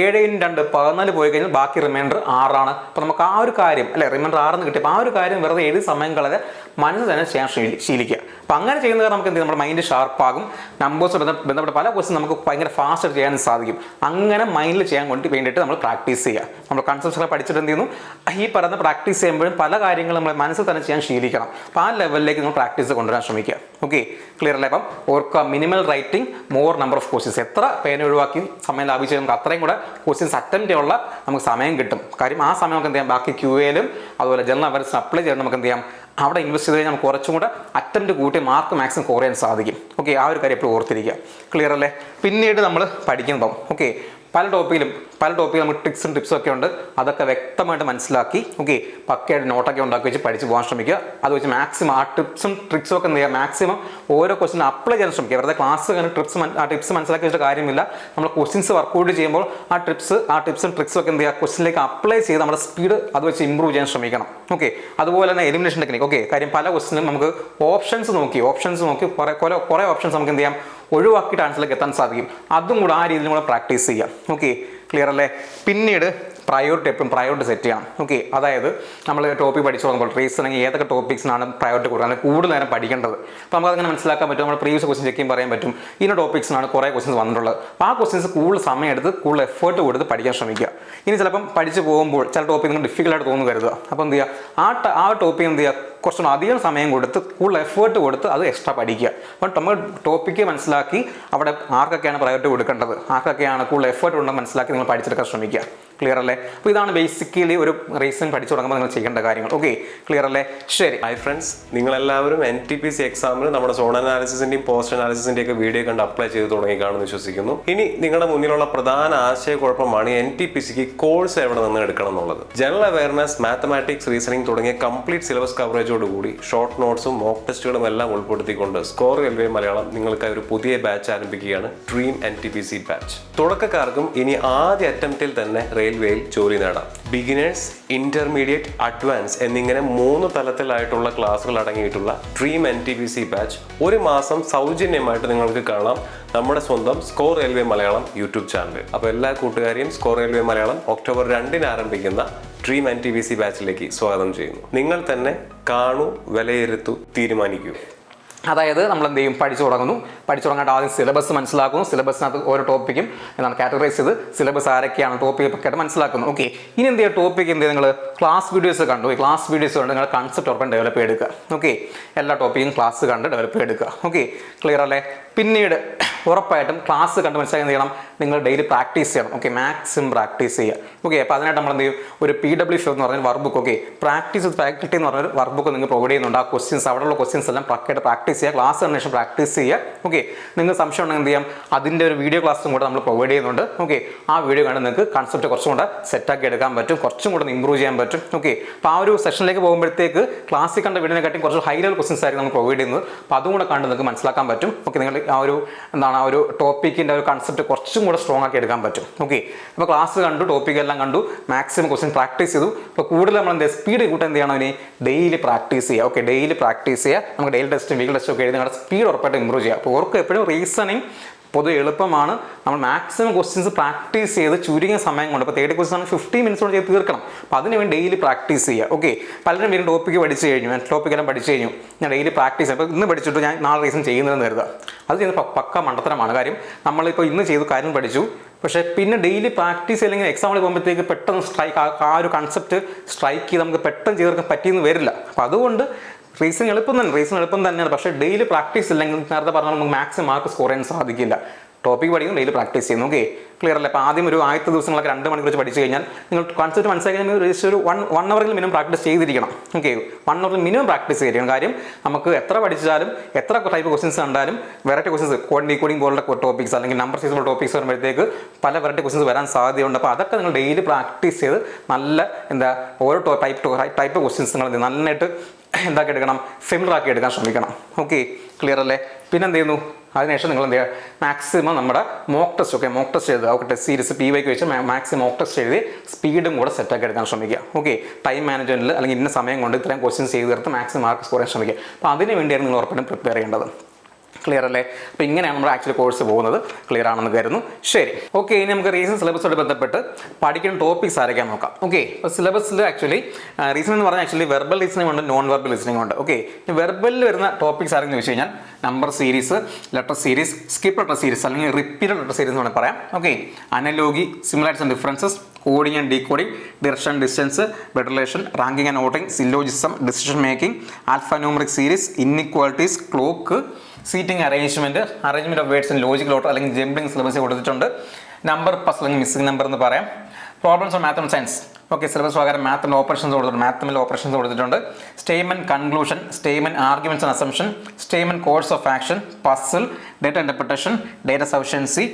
ഏഴ് ഇന്റു രണ്ട് പതിനാല് പോയി കഴിഞ്ഞാൽ ബാക്കി റിമൈൻഡർ ആറാണ്. അപ്പോൾ നമുക്ക് ആ ഒരു കാര്യം അല്ലേ? റിമൈൻഡർ ആറെന്ന് കിട്ടിയപ്പോൾ ആ ഒരു കാര്യം വെറുതെ എഴുതി സമയം കളയാതെ മനസ്സ് തന്നെ ചെയ്യാൻ ശീലിക്കുക. അപ്പം അങ്ങനെ ചെയ്യുന്നത് നമുക്ക് എന്ത് നമ്മുടെ മൈൻഡ് ഷാർപ്പാകും നമ്പേഴ്സ് ബന്ധപ്പെട്ട പല ക്വസ്റ്റ്യൻ നമുക്ക് ഭയങ്കര ഫാസ്റ്റ് ചെയ്യാൻ സാധിക്കും. അങ്ങനെ മൈൻഡിൽ ചെയ്യാൻ കൊണ്ട് വേണ്ടിയിട്ട് നമ്മൾ പ്രാക്ടീസ് ചെയ്യുക. നമ്മൾ കൺസെപ്റ്റ്സ് ഒക്കെ പഠിച്ചിട്ട് എന്ത് ചെയ്യുന്നു? ഈ പറയുന്ന പ്രാക്ടീസ് ചെയ്യുമ്പോഴും പല കാര്യങ്ങളും നമ്മൾ മനസ്സിൽ തന്നെ ചെയ്യാൻ ശീലിക്കണം. അപ്പോൾ ആ ലെവലിലേക്ക് നമ്മൾ പ്രാക്ടീസ് കൊണ്ടുവരാൻ ശ്രമിക്കുക. ഓക്കെ ക്ലിയർ അല്ലേ? അപ്പം ഓർക്കുക minimal writing more number of questions എത്ര പേന ഒഴിവാക്കി സമയം ലാഭിച്ച് നമുക്ക് അത്രയും കൂടെ ക്വസ്റ്റ്യൻസ് അറ്റൻഡ് ചെയ്യാനുള്ള നമുക്ക് സമയം കിട്ടും. കാര്യം ആ സമയം നമുക്ക് എന്ത് ചെയ്യാം? ബാക്കി ക്യു എയിലും അതുപോലെ ജനറൽ അവർ അപ്ലൈ ചെയ്യാൻ നമുക്ക് എന്ത് ചെയ്യാം? അവിടെ ഇൻവെസ്റ്റ് ചെയ്ത് കഴിഞ്ഞാൽ നമുക്ക് കുറച്ചും കൂടെ അറ്റംപ്റ്റ് കൂട്ടി മാർക്ക് മാക്സിമം കുറയാൻ സാധിക്കും. ഓക്കെ ആ ഒരു കാര്യം എപ്പോഴും ഓർത്തിരിക്കുക. ക്ലിയർ അല്ലേ? പിന്നീട് നമ്മൾ പഠിക്കുന്നതും ഓക്കെ പല ടോപ്പിക്കിലും പല ടോപ്പിക്കിൽ നമുക്ക് ട്രിക്സും ടിപ്സും ഒക്കെ ഉണ്ട്. അതൊക്കെ വ്യക്തമായിട്ട് മനസ്സിലാക്കി ഓക്കെ പക്കയായിട്ട് നോട്ടൊക്കെ ഉണ്ടാക്കി വെച്ച് പഠിച്ച് പോകാൻ ശ്രമിക്കുക. അത് വെച്ച് മാക്സിമം ആ ടിപ്സും ട്രിക്സും ഒക്കെ എന്ത് മാക്സിമം ഓരോ ക്വസ്റ്റിനും അപ്ലൈ ചെയ്യാൻ ശ്രമിക്കുക. വെറുതെ ക്ലാസ് കാരണം ട്രിപ്സ് ആ ടിപ്സ് മനസ്സിലാക്കി വെച്ചിട്ട് കാര്യമില്ല. നമ്മൾ ക്വസ്റ്റ്യൻസ് വർക്കൗട്ട് ചെയ്യുമ്പോൾ ആ ടിപ്സ് ആ ടിപ്സും ട്രിക്സും ഒക്കെ എന്ത് ചെയ്യുക? ക്വസ്റ്റിലേക്ക് അപ്ലൈ ചെയ്ത് നമ്മുടെ സ്പീഡ് അത് വെച്ച് ഇമ്പ്രൂവ് ചെയ്യാൻ ശ്രമിക്കണം. ഓക്കെ അതുപോലെ തന്നെ എലിമിനേഷൻ ടെക്നിക് ഓക്കെ കാര്യം പല ക്വസ്റ്റിനും നമുക്ക് ഓപ്ഷൻസ് നോക്കി ഓപ്ഷൻസ് നോക്കി കുറേ കുറേ ഓപ്ഷൻസ് നമുക്ക് എന്ത് ചെയ്യാം? ഒഴിവാക്കിയിട്ട് ആൻസറിലേക്ക് എത്താൻ സാധിക്കും. അതും കൂടെ ആ രീതിയിൽ കൂടെ പ്രാക്ടീസ് ചെയ്യാം. ഓക്കെ ക്ലിയർ അല്ലേ? പിന്നീട് പ്രയോറിറ്റി എപ്പോഴും പ്രയോറിറ്റി സെറ്റ് ചെയ്യണം. ഓക്കെ അതായത് നമ്മൾ ടോപ്പിക് പഠിച്ചു തുടങ്ങുമ്പോൾ റീസണിങ് ഏതൊക്കെ ടോപ്പിക്സിനാണ് പ്രയോറിറ്റി കൊടുക്കുക? അല്ലെങ്കിൽ കൂടുതൽ നേരം പഠിക്കേണ്ടത്. അപ്പോൾ നമുക്ക് അങ്ങനെ മനസ്സിലാക്കാൻ പറ്റും. നമ്മൾ പ്രീവിയസ് ക്വസ്റ്റ്യൻ ചെക്ക് പറയാൻ പറ്റും. ഇന്ന ടോപ്പിക്സിനാണ് കുറേ ക്വസ്റ്റ്യൻസ് വന്നിട്ടുള്ളത്. അപ്പോൾ ആ ക്വസ്റ്റ്യൻസ് കൂടുതൽ സമയം എടുത്ത് കൂടുതൽ എഫേർട്ട് കൊടുത്ത് പഠിക്കാൻ ശ്രമിക്കുക. ഇനി ചിലപ്പം പഠിച്ചു പോകുമ്പോൾ ചില ടോപ്പിക് നിങ്ങൾ ഡിഫിക്കൽട്ടായിട്ട് തോന്നുന്നു കരുതുക അപ്പോൾ എന്ത് ചെയ്യുക? ആ ആ ടോപ്പിക് എന്ത് ചെയ്യുക? കുറച്ചുകൂടെ അധികം സമയം കൊടുത്ത് കൂടുതൽ എഫേർട്ട് കൊടുത്ത് അത് എക്സ്ട്രാ പഠിക്കുക. അപ്പം നമ്മൾ ടോപ്പിക്ക് മനസ്സിലാക്കി അവിടെ ആർക്കൊക്കെയാണ് പ്രയോറിറ്റി കൊടുക്കേണ്ടത്? ആർക്കൊക്കെയാണ് കൂടുതൽ എഫേർട്ട് ഉണ്ടെന്ന് മനസ്സിലാക്കി നിങ്ങൾ പഠിച്ചെടുക്കാൻ ശ്രമിക്കുക. ക്ലിയർ അല്ലേ? അപ്പോൾ ഇതാണ് ബേസിക്കലി ഒരു റീസൺ പഠിച്ചു തുടങ്ങുമ്പോൾ നിങ്ങൾ ചെയ്യേണ്ട കാര്യങ്ങൾ. ഓക്കെ ക്ലിയർ അല്ലേ? ശരി. ഹൈ ഫ്രണ്ട്സ് നിങ്ങളെല്ലാവരും എൻ ടി പി സി എക്സാമിന് നമ്മുടെ സോൺ അനാലിസിന്റെയും പോസ്റ്റ് അനാലിസിന്റെയും ഒക്കെ വീഡിയോ കണ്ട് അപ്ലൈ ചെയ്ത് തുടങ്ങി വിശ്വസിക്കുന്നു. ഇനി നിങ്ങളുടെ മുന്നിലുള്ള പ്രധാന ആശയക്കുഴപ്പമാണ് എൻ ടി പി സിക്ക് കോഴ്സ് എവിടെ നിന്ന് എടുക്കണം എന്നുള്ളത്. ജനറൽ അവയർനെസ് മാത്തമാറ്റിക്സ് റീസണിംഗ് തുടങ്ങിയ കംപ്ലീറ്റ് സിലബസ് കവറേജോടുകൂടി ഷോർട്ട് നോട്ട്സും മോക്ക് ടെസ്റ്റുകളും എല്ലാം ഉൾപ്പെടുത്തിക്കൊണ്ട് സ്കോർ റെയിൽവേ മലയാളം നിങ്ങൾക്കായി ഒരു പുതിയ ബാച്ച് ആരംഭിക്കുകയാണ് dream N T P C batch തുടക്കക്കാർക്കും ഇനി ആദ്യ അറ്റംപ്റ്റിൽ തന്നെ റെയിൽവേയിൽ ജോലി നേടാം. ബിഗിനേഴ്സ് ഇന്റർമീഡിയറ്റ് അഡ്വാൻസ് എന്നിങ്ങനെ മൂന്ന് തലത്തിലായിട്ടുള്ള ക്ലാസ്സുകൾ അടങ്ങിയിട്ടുള്ള dream N T P C batch ഒരു മാസം സൗജന്യമായിട്ട് നിങ്ങൾക്ക് കാണാം നമ്മുടെ സ്വന്തം score railway Malayalam YouTube channel അപ്പോൾ എല്ലാ കൂട്ടുകാരെയും സ്കോർ റെയിൽവേ മലയാളം ഒക്ടോബർ രണ്ടിന് ആരംഭിക്കുന്ന dream N T P C ബാച്ചിലേക്ക് സ്വാഗതം ചെയ്യുന്നു. നിങ്ങൾ തന്നെ കാണൂ വിലയിരുത്തൂ തീരുമാനിക്കൂ. അതായത് നമ്മൾ എന്ത് ചെയ്യും? പഠിച്ചു തുടങ്ങുന്നു. പഠിച്ചു തുടങ്ങാണ്ട് ആദ്യം സിലബസ് മനസ്സിലാക്കുന്നു. സിലബസിനകത്ത് ഓരോ ടോപ്പിക്കും എന്താണ് കാറ്റഗറൈസ് ചെയ്ത് സിലബസ് ആരൊക്കെയാണ് ടോപ്പിക് ഒക്കെ മനസ്സിലാക്കുന്നു. ഓക്കെ ഇനി എന്ത് ചെയ്യുക ടോപ്പിക് എന്ത് നിങ്ങൾ ക്ലാസ് വീഡിയോസ് കണ്ടു. ക്ലാസ് വീഡിയോസ് കണ്ട് നിങ്ങൾ കൺസെപ്റ്റ് ഉറപ്പം ഡെവലപ്പ് ചെയ്തെടുക്കുക. ഓക്കെ എല്ലാ ടോപ്പിക്കും ക്ലാസ് കണ്ട് ഡെവലപ്പ് ചെയ്തെടുക്കുക. ഓക്കെ ക്ലിയർ അല്ലേ? പിന്നീട് ഉറപ്പായിട്ടും ക്ലാസ് കണ്ട് മനസ്സിലാക്കി എന്ത് ചെയ്യണം? നിങ്ങൾ ഡെയിലി പ്രാക്ടീസ് ചെയ്യണം. ഓക്കെ മാക്സിമം പ്രാക്ടീസ് ചെയ്യുക. ഓക്കെ അപ്പോൾ അതിനായിട്ട് നമ്മൾ എന്ത് ചെയ്യും? ഒരു പി ഡബ്ല്യു എന്ന് പറഞ്ഞ work book okay practice with faculty എന്ന് പറഞ്ഞൊരു വർക്ക് ബുക്ക് നിങ്ങൾ പ്രൊവൈഡ് ചെയ്യുന്നുണ്ട്. ആ ക്വസ്റ്റ്യൻസ് അവിടെയുള്ള ക്വസ്റ്റ്യൻസ് എല്ലാം പക്കയായിട്ട് പ്രാക്ടീസ് ചെയ്യുക. ക്ലാസ് കണ്ടീഷൻ പ്രാക്ടീസ് ചെയ്യുക. ഓക്കെ നിങ്ങൾ സംശയം ഉണ്ടെങ്കിൽ എന്ത് ചെയ്യാം? അതിന്റെ ഒരു വീഡിയോ ക്ലാസ്സും കൂടെ നമ്മൾ പ്രൊവൈഡ് ചെയ്യുന്നുണ്ട്. ഓക്കെ ആ വീഡിയോ കണ്ട് നിങ്ങൾക്ക് കൺസെപ്റ്റ് കുറച്ചും കൂടെ സെറ്റാക്കി എടുക്കാൻ പറ്റും. കുറച്ചും കൂടെ ഇമ്പ്രൂവ് ചെയ്യാൻ പറ്റും. പറ്റും. ഓക്കെ അപ്പോൾ ആ ഒരു സെഷനിലേക്ക് പോകുമ്പോഴത്തേക്ക് ക്ലാസ്സിൽ കണ്ട വീടിനെക്കാട്ടി കുറച്ച് ഹൈ ലെവൽ ക്വസ്റ്റൻസ് ആയിരിക്കും നമ്മൾ പ്രൊവൈഡ് ചെയ്യുന്നത്. അപ്പോൾ അതും കൂടെ കണ്ട് നിങ്ങൾക്ക് മനസ്സിലാക്കാൻ പറ്റും. ഓക്കെ നിങ്ങൾ ആ ഒരു എന്താണ് ആ ഒരു ടോപ്പിക്കിന്റെ ഒരു കൺസെപ്റ്റ് കുറച്ചും കൂടെ സ്ട്രോങ് ആക്കി എടുക്കാൻ പറ്റും. ഓക്കെ അപ്പോൾ ക്ലാസ് കണ്ടു ടോപ്പിക് എല്ലാം കണ്ടു മാക്സിമം ക്വസ്റ്റൻ പ്രാക്ടീസ് ചെയ്തു. അപ്പോൾ കൂടുതൽ നമ്മൾ എന്താ സ്പീഡ് കൂട്ടാൻ എന്ത് ചെയ്യണം ഡെയിലി പ്രാക്ടീസ് ചെയ്യുക. ഓക്കെ ഡെയിലി പ്രാക്ടീസ് ചെയ്യുക. നമുക്ക് ഡെയിലി ടെസ്റ്റും വീക്ക് ടെസ്റ്റും ഒക്കെ എഴുതി നിങ്ങളുടെ സ്പീഡ് ഉറപ്പായിട്ട് ഇമ്പ്രൂവ് ചെയ്യുക. അപ്പോൾ ഓർക്ക് എപ്പോഴും റീസണിങ് പൊതുവെ എളുപ്പമാണ്. നമ്മൾ മാക്സിമം ക്വസ്റ്റ്യൻസ് പ്രാക്ടീസ് ചെയ്ത് ചുരുങ്ങിയ സമയം കൊണ്ട് ഇപ്പോൾ തേർട്ടി ക്വസ്റ്റ്യൻ ആണ് ഫിഫ്റ്റി മിനിറ്റ്സ് കൊണ്ട് ചെയ്ത് തീർക്കണം. അപ്പോൾ അതിന് വേണ്ടി ഡെയിലി പ്രാക്ടീസ് ചെയ്യുക ഓക്കെ പലരും വീണ്ടും ടോപ്പിക്ക് പഠിച്ചു കഴിഞ്ഞു. ഞാൻ ടോപ്പിക് എല്ലാം പഠിച്ചു കഴിഞ്ഞു. ഞാൻ ഡെയിലി പ്രാക്ടീസ് അപ്പോൾ ഇന്ന് പഠിച്ചിട്ട് ഞാൻ നാളെ റീസൺ ചെയ്യുന്നതെന്ന് കരുതുക. അത് ചെയ്യുന്നത് പക്ക മണ്ടത്തരമാണ്. കാര്യം നമ്മളിപ്പോൾ ഇന്ന് ചെയ്തു കാര്യം പഠിച്ചു. പക്ഷേ പിന്നെ ഡെയിലി പ്രാക്ടീസ് അല്ലെങ്കിൽ എക്സാമിൽ പോകുമ്പോഴത്തേക്ക് പെട്ടെന്ന് സ്ട്രൈക്ക് ആ ഒരു കൺസെപ്റ്റ് സ്ട്രൈക്ക് ചെയ്ത് നമുക്ക് പെട്ടെന്ന് ചെയ്തെടുക്കാൻ പറ്റിയെന്ന് വരില്ല. അപ്പോൾ അതുകൊണ്ട് റീസൺ എളുപ്പം തന്നെ റീസൺ എളുപ്പം തന്നെയാണ്. പക്ഷേ ഡെയിലി പ്രാക്ടീസ് ഇല്ലെങ്കിൽ നേരത്തെ പറഞ്ഞാൽ നമുക്ക് മാക്സിമം മാർക്ക് സ്കോർ ചെയ്യാൻ സാധിക്കില്ല. ടോപ്പിക് പഠിക്കും ഡെയിലി പ്രാക്ടീസ് ചെയ്യുന്നു ഓക്കെ ക്ലിയർ അല്ലേ? അപ്പോൾ ആദ്യം ഒരു ആദ്യത്തെ ദിവസങ്ങളൊക്കെ രണ്ട് മണിക്കൂർ വെച്ച് പഠിച്ചു കഴിഞ്ഞാൽ നിങ്ങൾ കോൺസെപ്റ്റ് മനസ്സിലാക്കി ജസ്റ്റ് ഒരു വൺ വൺ അവറിൽ മിനിമം പ്രാക്ടീസ് ചെയ്തിരിക്കണം. ഓക്കെ വൺ അവറിൽ മിനിമം പ്രാക്ടീസ് ചെയ്തിരിക്കണം. കാര്യം നമുക്ക് എത്ര പഠിച്ചാലും എത്ര ടൈപ്പ് ക്വസ്റ്റൻസ് കണ്ടാലും വെറൈറ്റി ക്വസ്റ്റൻസ് കോഡിംഗ് കോഡിംഗ് പോലുള്ള ടോപ്പിക്സ് അല്ലെങ്കിൽ നമ്പർ സീസ് പോലുള്ള ടോപ്പിക്സ് വരുമ്പോഴത്തേക്ക് പല വെറൈറ്റി ക്വസ്റ്റൻസ് വരാൻ സാധ്യതയുണ്ട്. അപ്പോൾ അതൊക്കെ നിങ്ങൾ ഡെയിലി പ്രാക്ടീസ് ചെയ്ത് നല്ല എന്താ ഓരോ ടൈപ്പ് ടൈപ്പ് ക്വസ്റ്റൻസ് നിങ്ങൾ നന്നായിട്ട് എന്താക്കി എടുക്കണം സിമിലറാക്കി എടുക്കാൻ ശ്രമിക്കണം. ഓക്കെ ക്ലിയർ അല്ലേ? പിന്നെ എന്ത് ചെയ്യുന്നു അതിനുശേഷം നിങ്ങൾ എന്ത് ചെയ്യുക? മാക്സിമം നമ്മുടെ മോക്ക് ടെസ്റ്റ് ഒക്കെ മോക്ക് ടെസ്റ്റ് ചെയ്ത് okay test series P Y Q വെച്ച് മാക്സിമം മോക്ക് ടെസ്റ്റ് എഴുതി സ്പീഡും കൂടെ സെറ്റാക്കി എടുക്കാൻ ശ്രമിക്കുക. ഓക്കെ ടൈം മാനേജ്മെന്റിൽ അല്ലെങ്കിൽ ഇന്ന സമയം കൊണ്ട് ഇത്രയും ക്വസ്റ്റ്യൻസ് ചെയ്ത് തീർത്ത് മാക്സിമം മാർക്ക് സ്കോർ ചെയ്യാൻ ശ്രമിക്കുക. അപ്പോൾ അതിന് വേണ്ടിയാണ് നിങ്ങൾ ഉറപ്പായിട്ടും പ്രിപ്പയർ ചെയ്യേണ്ടത്. ക്ലിയർ അല്ലേ? അപ്പോൾ ഇങ്ങനെയാണ് നമ്മുടെ ആക്ച്വൽ കോഴ്സ് പോകുന്നത്. ക്ലിയർ ആണെന്ന് കരുതുന്നു. ശരി. ഓക്കെ ഇനി നമുക്ക് റീസൺ സിലബസോട് ബന്ധപ്പെട്ട് പഠിക്കുന്ന ടോപ്പിക്സ് ആരൊക്കെ നോക്കാം. ഓക്കെ അപ്പോൾ സിലബസിൽ ആക്ച്വലി റീസൺ എന്ന് പറഞ്ഞാൽ ആക്ച്വലി വെർബൽ റീസണിംഗ് ഉണ്ട് നോൺ വെർബൽ റീസണിംഗ് ഉണ്ട് ഓക്കെ വെർബലിൽ വരുന്ന ടോപ്പിക്സ് ആരെന്ന് ചോദിച്ചു കഴിഞ്ഞാൽ number series letter series skip letter series അല്ലെങ്കിൽ റിപ്പീറ്റഡ് ലെറ്റർ സീരീസ് എന്ന് പറയാം. Okay analogy similarities and differences coding and decoding direction distance blood relation ranking and ordering syllogism decision making alphanumeric series inequalities clock seating arrangement arrangement of words in logical order അല്ലെങ്കിൽ ജംബ്ലിംഗ് സിലബസ് കൊടുത്തിട്ടുണ്ട്. നമ്പർ പസ് അല്ലെങ്കിൽ മിസ്സിംഗ് നമ്പർ എന്ന് പറയാം. പ്രോബ്ലംസ് ഓഫ് മാത്തമ സയൻസ് ഓക്കെ സിലബസ് പ്രകാരം മാത്തമിൽ ഓപ്പറേഷൻസ് കൊടുത്തിട്ടുണ്ട്. മാത്തമിൽ ഓപ്പറേഷൻസ് കൊടുത്തിട്ടുണ്ട്. Statement conclusion statement arguments and assumption statement course of action puzzle data interpretation data sufficiency